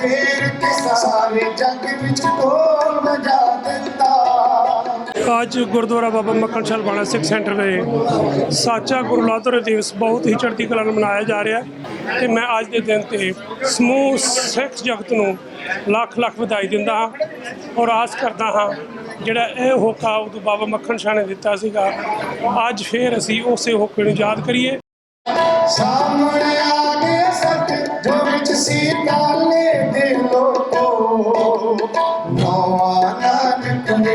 ਫੇਰ ਕੇ ਸਾਰੇ ਜੱਗ ਵਿੱਚ ਢੋਲ ਵਜਾ ਦਿੱਤਾ। ਅੱਜ ਗੁਰਦੁਆਰਾ ਬਾਬਾ ਮੱਖਣ ਸ਼ਾਲ ਬਾਣਾ ਸਿੱਖ ਸੈਂਟਰ ਦੇ ਸਾਚਾ ਗੁਰੂ ਲਾਦਰ ਦਿਵਸ ਬਹੁਤ ਹੀ ਚੜ੍ਹਦੀ ਕਲਾ ਨਾਲ ਮਨਾਇਆ ਜਾ ਰਿਹਾ ਤੇ ਮੈਂ ਅੱਜ ਦੇ ਦਿਨ ਤੇ ਸਮੂਹ ਸਿੱਖ ਜਗਤ ਨੂੰ ਲੱਖ ਲੱਖ ਵਧਾਈ ਦਿੰਦਾ ਹਾਂ ਔਰ ਆਸ ਕਰਦਾ ਹਾਂ ਜਿਹੜਾ ਇਹ ਹੋਕਾ ਉਦੋਂ ਬਾਬਾ ਮੱਖਣ ਸ਼ਾਹ ਨੇ ਦਿੱਤਾ ਸੀਗਾ ਅੱਜ ਫੇਰ ਅਸੀਂ ਉਸੇ ਹੋਕੇ ਨੂੰ ਯਾਦ ਕਰੀਏ। ਸਾਹਮਣੇ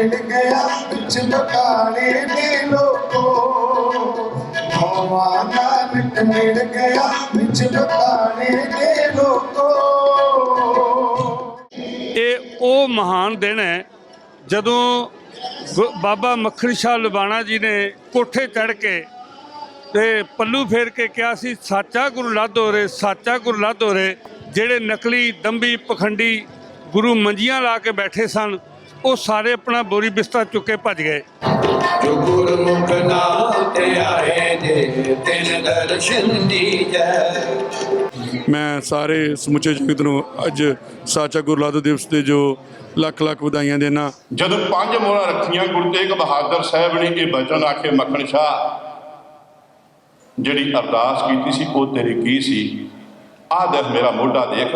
ਨਾਨਕ ਮਿਲ ਗਿਆ, ਵਿੱਚ ਬਕਾਲੇ ਦੇ ਲੋਕੋ। ਨੌਵਾਂ ਨਾਨਕ ਮਿਲ ਗਿਆ, ਵਿੱਚ ਇਹ ਉਹ ਮਹਾਨ ਦਿਨ ਹੈ, ਜਦੋਂ ਗੁ- ਬਾਬਾ ਮੱਖਣ ਸ਼ਾਹ ਲੁਬਾਣਾ ਜੀ ਨੇ ਕੋਠੇ ਚੜ੍ਹ ਕੇ ਤੇ ਪੱਲੂ ਫੇਰ ਕੇ ਕਿਹਾ ਸੀ, ਸਾਚਾ ਗੁਰੂ ਲਾਧੋ ਰੇ ਸਾਚਾ ਗੁਰੂ ਲਾਧੋ ਰੇ ਜਿਹੜੇ ਨਕਲੀ ਦੰਬੀ ਪਖੰਡੀ ਗੁਰੂ ਮੰਜੀਆਂ ਲਾ ਕੇ ਬੈਠੇ ਸਨ ਉਹ ਸਾਰੇ ਆਪਣਾ ਬੋਰੀ ਬਿਸਤਰਾ ਚੁੱਕ ਕੇ ਭੱਜ ਗਏ। ਜੋ ਗੁਰਮੁਖ ਨਾਮ ਤੇ ਆਏ ਜੇ ਤਿਨ ਦਰਸ਼ਨ ਦੀਜੈ ਮੈਂ ਸਾਰੇ ਸਮੁੱਚੇ ਜਗਤ ਨੂੰ ਅੱਜ ਸਾਚਾ ਗੁਰਲਾਦ ਦਿਵਸ ਤੇ ਜੋ ਲੱਖ ਲੱਖ ਵਧਾਈਆਂ ਦੇਣਾ ਜਦੋਂ ਪੰਜ ਮੋਹਰਾਂ ਰੱਖੀਆਂ ਗੁਰੂ ਤੇਗ ਬਹਾਦਰ ਸਾਹਿਬ ਨੇ ਇਹ ਬਚਨ ਆਖੇ ਮੱਖਣ ਸ਼ਾਹ ਜਿਹੜੀ ਅਰਦਾਸ ਕੀਤੀ ਸੀ ਉਹ ਤੇਰੀ ਕੀ ਸੀ? ਆਹ ਦੇਖ ਮੇਰਾ ਮੋਢਾ ਦੇਖ।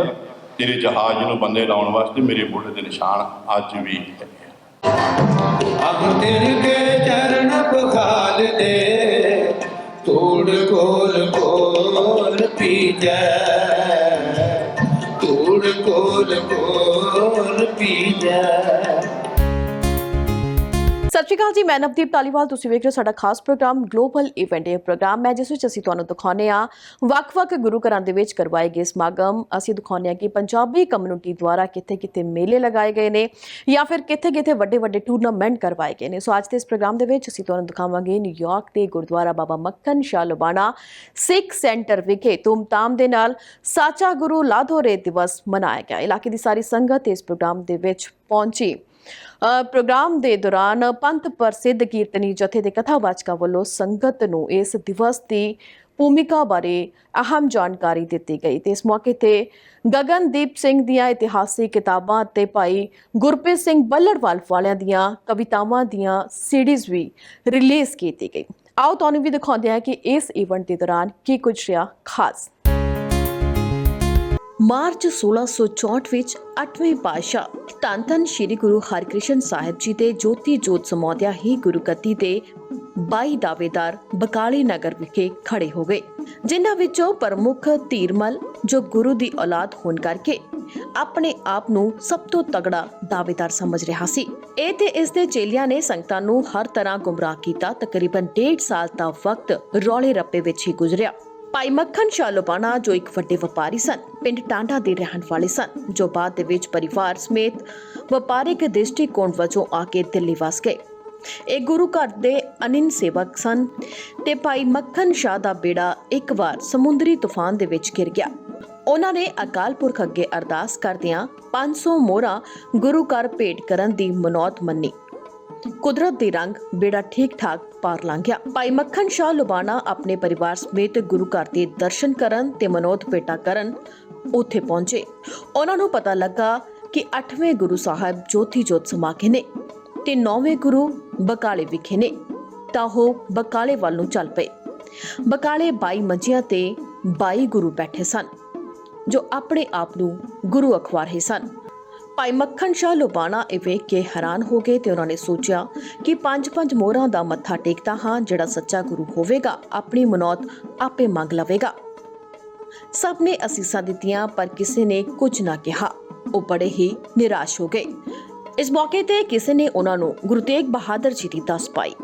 ਤੇਰੇ ਜਹਾਜ਼ ਨੂੰ ਬੰਦੇ ਲਾਉਣ ਵਾਸਤੇ ਮੇਰੇ ਮੋਢੇ ਦੇ ਨਿਸ਼ਾਨ ਅੱਜ ਵੀ ਹੈ। ਅਬ ਤਿਨ ਕੇ ਚਰਨ ਪਖਾਲ ਦੇ ਤੋੜ ਕੋਲ ਕੋਲ ਪੀਜੈ। ਤੋੜ ਕੋਲ ਕੋਲ ਪੀਜੈ। ਸ਼੍ਰੀ ਅਕਾਲ ਜੀ, ਮੈਂ ਨਵਦੀਪ ਤਾਲੀਵਾਲ ਤੁਸੀਂ ਵੇਖ ਰਹੇ ਹੋ ਸਾਡਾ ਖਾਸ ਪ੍ਰੋਗਰਾਮ ਗਲੋਬਲ ਇਵੈਂਟ ਇਹ ਪ੍ਰੋਗਰਾਮ। ਹੈ ਜਿਸ ਵਿੱਚ ਅਸੀਂ ਤੁਹਾਨੂੰ ਦਿਖਾਉਂਦੇ ਆ ਵੱਖ-ਵੱਖ ਗੁਰੂ ਘਰਾਂ ਦੇ ਵਿੱਚ ਕਰਵਾਏ ਗਏ ਸਮਾਗਮ। ਅਸੀਂ ਦਿਖਾਉਂਦੇ ਆ ਕਿ ਪੰਜਾਬੀ ਕਮਿਊਨਿਟੀ ਦੁਆਰਾ ਕਿੱਥੇ-ਕਿੱਥੇ ਮੇਲੇ ਲਗਾਏ ਗਏ ਨੇ ਜਾਂ ਫਿਰ ਕਿੱਥੇ-ਕਿੱਥੇ ਵੱਡੇ-ਵੱਡੇ ਟੂਰਨਾਮੈਂਟ ਕਰਵਾਏ ਗਏ ਨੇ। ਸੋ ਅੱਜ ਦੇ ਇਸ ਪ੍ਰੋਗਰਾਮ ਦੇ ਵਿੱਚ ਅਸੀਂ ਤੁਹਾਨੂੰ ਦਿਖਾਵਾਂਗੇ ਨਿਊਯਾਰਕ ਦੇ ਗੁਰਦੁਆਰਾ ਬਾਬਾ ਮੱਖਣ ਸ਼ਾਹ ਲੁਬਾਣਾ ਸਿੱਖ ਸੈਂਟਰ ਵਿਖੇ ਧੂਮਧਾਮ ਦੇ ਨਾਲ ਸਾਚਾ ਗੁਰੂ ਲਾਧੋਰੇ ਦਿਵਸ ਮਨਾਇਆ ਗਿਆ। ਇਲਾਕੇ ਦੀ ਸਾਰੀ ਸੰਗਤ ਇਸ ਪ੍ਰੋਗਰਾਮ ਦੇ ਵਿੱਚ ਪਹੁੰਚੀ। ਪ੍ਰੋਗਰਾਮ ਦੇ ਦੌਰਾਨ ਪੰਥ ਪ੍ਰਸਿੱਧ ਕੀਰਤਨੀ ਜਥੇ ਦੇ ਕਥਾਵਾਚਕਾਂ ਵੱਲੋਂ ਸੰਗਤ ਨੂੰ ਇਸ ਦਿਵਸ ਦੀ ਭੂਮਿਕਾ ਬਾਰੇ ਅਹਿਮ ਜਾਣਕਾਰੀ ਦਿੱਤੀ ਗਈ ਤੇ ਇਸ ਮੌਕੇ ਤੇ ਗਗਨਦੀਪ ਸਿੰਘ ਦੀਆਂ ਇਤਿਹਾਸਿਕ ਕਿਤਾਬਾਂ ਤੇ ਭਾਈ ਗੁਰਪ੍ਰੀਤ ਸਿੰਘ ਬੱਲੜਵਾਲ ਵਾਲਿਆਂ ਦੀਆਂ ਕਵਿਤਾਵਾਂ ਦੀਆਂ ਸੀਰੀਜ਼ ਵੀ ਰਿਲੀਜ਼ ਕੀਤੀ ਗਈ। ਆਓ ਤੁਹਾਨੂੰ ਵੀ ਦਿਖਾਉਂਦੇ ਹਾਂ ਕਿ ਇਸ ਇਵੈਂਟ ਦੇ ਦੌਰਾਨ ਕੀ ਕੁਝ ਰਿਹਾ ਖਾਸ। ਮਾਰਚ 1664 ਵਿੱਚ 8ਵੇਂ ਪਾਤਸ਼ਾਹ ਧੰਨ ਧੰਨ ਸ੍ਰੀ ਗੁਰੂ ਹਰਕ੍ਰਿਸ਼ਨ ਸਾਹਿਬ ਜੀ ਦੇ ਜੋਤੀ ਜੋਤ ਸਮਾਉਂਦਿਆਂ ਹੀ ਗੁਰਗੱਦੀ ਤੇ 22 ਦਾਅਵੇਦਾਰ ਬਕਾਲੀ ਨਗਰ ਵਿਖੇ ਖੜੇ ਹੋ ਗਏ, ਜਿਨ੍ਹਾਂ ਵਿੱਚੋਂ ਪ੍ਰਮੁੱਖ ਧੀਰਮਲ ਜੋ ਗੁਰੂ ਦੀ ਔਲਾਦ ਹੋਣ ਕਰਕੇ ਆਪਣੇ ਆਪ ਨੂੰ ਸਭ ਤੋਂ ਤਗੜਾ ਦਾਵੇਦਾਰ ਸਮਝ ਰਿਹਾ ਸੀ। ਇਹ ਤੇ ਇਸ ਦੇ ਚੇਲਿਆਂ ਨੇ ਸੰਗਤਾਂ ਨੂੰ ਹਰ ਤਰ੍ਹਾਂ ਗੁੰਮਰਾਹ ਕੀਤਾ, ਤਕਰੀਬਨ 1.5 ਸਾਲ ਦਾ ਵਕਤ ਰੌਲੇ ਰੱਪੇ ਵਿੱਚ ਹੀ ਗੁਜ਼ਰਿਆ। ਭਾਈ ਮੱਖਣ ਸ਼ਾਹ ਲੋਬਾਣਾ ਜੋ ਇੱਕ ਵੱਡੇ ਵਪਾਰੀ ਸਨ, ਪਿੰਡ ਟਾਂਡਾ ਦੇ ਰਹਿਣ ਵਾਲੇ ਸਨ, ਜੋ ਬਾਅਦ ਦੇ ਵਿੱਚ ਪਰਿਵਾਰ ਸਮੇਤ ਵਪਾਰਿਕ ਦ੍ਰਿਸ਼ਟੀਕੋਣ ਵਜੋਂ ਆ ਕੇ ਦਿੱਲੀ ਵਸ ਗਏ। ਇਹ ਗੁਰੂ ਘਰ ਦੇ ਅਨਿਨ ਸੇਵਕ ਸਨ ਤੇ ਭਾਈ ਮੱਖਣ ਸ਼ਾਹ ਦਾ ਬੇੜਾ ਇੱਕ ਵਾਰ ਸਮੁੰਦਰੀ ਤੂਫਾਨ ਦੇ ਵਿੱਚ ਗਿਰ ਗਿਆ। ਉਹਨਾਂ ਨੇ ਅਕਾਲ ਪੁਰਖ ਅੱਗੇ ਅਰਦਾਸ ਕਰਦਿਆਂ 500 ਮੋਹਰਾਂ ਗੁਰੂ ਘਰ ਭੇਟ ਕਰਨ ਦੀ ਮਨੌਤ ਮੰਨੀ। ਕੁਦਰਤ ਦੇ ਰੰਗ ਬੇੜਾ ਠੀਕ ਠਾਕ ਪਾਰ ਲੰਘ ਗਿਆ। ਭਾਈ ਮੱਖਣ ਸ਼ਾਹ ਲੁਬਾਣਾ ਆਪਣੇ ਪਰਿਵਾਰ ਸਮੇਤ ਗੁਰੂ ਘਰ ਦੇ ਦਰਸ਼ਨ ਕਰਨ ਤੇ ਮਨੋਤ ਭੇਟਾ ਕਰਨ ਉੱਥੇ ਪਹੁੰਚੇ। ਉਹਨਾਂ ਨੂੰ ਪਤਾ ਲੱਗਾ ਕਿ 8ਵੇਂ ਗੁਰੂ ਸਾਹਿਬ ਜੋਤੀ ਜੋਤ ਸਮਾ ਨੇ ਤੇ 9ਵੇਂ ਗੁਰੂ ਬਕਾਲੇ ਵਿਖੇ ਨੇ, ਤਾਂ ਉਹ ਬਕਾਲੇ ਵੱਲ ਨੂੰ ਚੱਲ ਪਏ। ਬਕਾਲੇ 22 ਮੰਜੀਆਂ ਤੇ 22 ਗੁਰੂ ਬੈਠੇ ਸਨ, ਜੋ ਆਪਣੇ ਆਪ ਨੂੰ ਗੁਰੂ ਅਖਵਾਰੇ ਸਨ। ਭਾਈ ਮੱਖਣ ਸ਼ਾਹ ਲੋਬਾਣਾ ਇਹ ਵੇਖ ਕੇ ਹੈਰਾਨ ਹੋ ਗਏ ਤੇ ਉਹਨਾਂ ਨੇ ਸੋਚਿਆ ਕਿ ਪੰਜ ਪੰਜ ਮੋਹਰਾਂ ਦਾ ਮੱਥਾ ਟੇਕਦਾ ਹਾਂ, ਜਿਹੜਾ ਸੱਚਾ ਗੁਰੂ ਹੋਵੇਗਾ, ਆਪਣੀ ਮਨੌਤ ਆਪੇ ਮੰਗ ਲਵੇਗਾ। ਸਭ ਨੇ ਅਸੀਸਾਂ ਦਿੱਤੀਆਂ, ਪਰ ਕਿਸੇ ਨੇ ਕੁਝ ਨਾ ਕਿਹਾ। ਉਹ ਬੜੇ ਹੀ ਨਿਰਾਸ਼ ਹੋ ਗਏ। ਇਸ ਮੌਕੇ ਤੇ ਕਿਸੇ ਨੇ ਉਹਨਾਂ ਨੂੰ ਗੁਰੂ ਤੇਗ ਬਹਾਦਰ ਜੀ ਦੀ ਦੱਸ ਪਾਈ।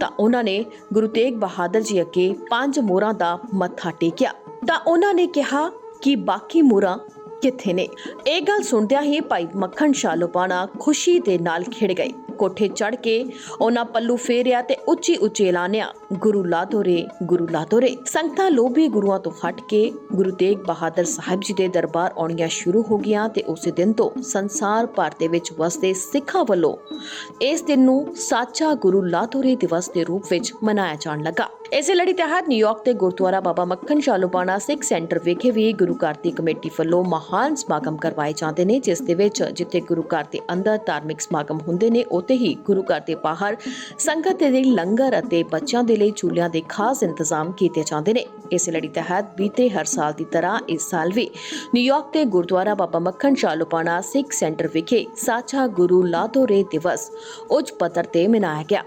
ਤਾਂ ਉਹਨਾਂ ਨੇ ਗੁਰੂ ਤੇਗ ਬਹਾਦਰ ਜੀ ਅੱਗੇ ਪੰਜ ਮੋਹਰਾਂ ਦਾ ਮੱਥਾ ਟੇਕਿਆ। ਤਾਂ ਉਹਨਾਂ ਨੇ ਕਿਹਾ ਕਿ ਬਾਕੀ ਮੋਹਰਾਂ ਕਿੱਥੇ ਨੇ? ਇਹ ਗੱਲ ਸੁਣਦਿਆਂ ਹੀ ਭਾਈ ਮੱਖਣ ਸ਼ਾਹ ਲੋਬਾਣਾ ਖੁਸ਼ੀ ਦੇ ਨਾਲ ਖਿੜ ਗਏ। ਕੋਠੇ ਚੜ ਕੇ ਉਹਨਾਂ ਪੱਲੂ ਫੇਰਿਆ ਤੇ ਉੱਚੀ ਉੱਚੀ ਐਲਾਨਿਆ, ਗੁਰੂ ਲਾਤੋਰੇ ਗੁਰੂ ਲਾਦੋਰੇ ਸੰਗਤਾਂ ਲੋਭੀ ਗੁਰੂਆਂ ਤੋਂ ਹਟ ਕੇ ਗੁਰੂ ਤੇਗ ਬਹਾਦਰ ਸਾਹਿਬ ਜੀ ਦੇ ਦਰਬਾਰ ਆਉਣੀਆਂ ਸ਼ੁਰੂ ਹੋ ਗਈਆਂ ਤੇ ਉਸੇ ਦਿਨ ਤੋਂ ਸੰਸਾਰ ਭਰ ਦੇ ਵਿੱਚ ਵਸਦੇ ਸਿੱਖਾਂ ਵੱਲੋਂ ਇਸ ਦਿਨ ਨੂੰ ਸਾਚਾ ਗੁਰੂ ਲਾਤੋਰੇ ਦਿਵਸ ਦੇ ਰੂਪ ਵਿੱਚ ਮਨਾਇਆ ਜਾਣ ਲੱਗਾ। ਇਸੇ ਲੜੀ ਤਹਿਤ ਨਿਊਯਾਰਕ ਦੇ ਗੁਰਦੁਆਰਾ ਬਾਬਾ ਮੱਖਣ ਸ਼ਾਲੋਬਾਣਾ ਸਿੱਖ ਸੈਂਟਰ ਵਿਖੇ ਵੀ ਗੁਰੂ ਘਰ ਦੀ ਕਮੇਟੀ ਵੱਲੋਂ ਮਹਾਨ ਸਮਾਗਮ ਕਰਵਾਏ ਜਾਂਦੇ ਨੇ, ਜਿਸ ਦੇ ਵਿੱਚ ਜਿੱਥੇ ਗੁਰੂ ਘਰ ਦੇ ਅੰਦਰ ਧਾਰਮਿਕ ਸਮਾਗਮ ਹੁੰਦੇ ਨੇ, ਉੱਥੇ ਹੀ ਗੁਰੂ ਘਰ ਦੇ ਬਾਹਰ ਸੰਗਤ ਦੇ ਲੰਗਰ ਅਤੇ ਬੱਚਿਆਂ ਦੇ ਲਈ ਝੂਲਿਆਂ ਦੇ ਖਾਸ ਇੰਤਜ਼ਾਮ ਕੀਤੇ ਜਾਂਦੇ ਨੇ। ਇਸੇ ਲੜੀ ਤਹਿਤ ਬੀਤੇ ਹਰ ਸਾਲ ਦੀ ਤਰ੍ਹਾਂ ਇਸ ਸਾਲ ਵੀ ਨਿਊਯਾਰਕ ਦੇ ਗੁਰਦੁਆਰਾ ਬਾਬਾ ਮੱਖਣ ਸ਼ਾਲੋਬਾਣਾ ਸਿੱਖ ਸੈਂਟਰ ਵਿਖੇ ਸਾਚਾ ਗੁਰੂ ਲਾਦੋਰੇ ਦਿਵਸ ਉੱਚ ਪੱਧਰ ਤੇ ਮਨਾਇਆ ਗਿਆ।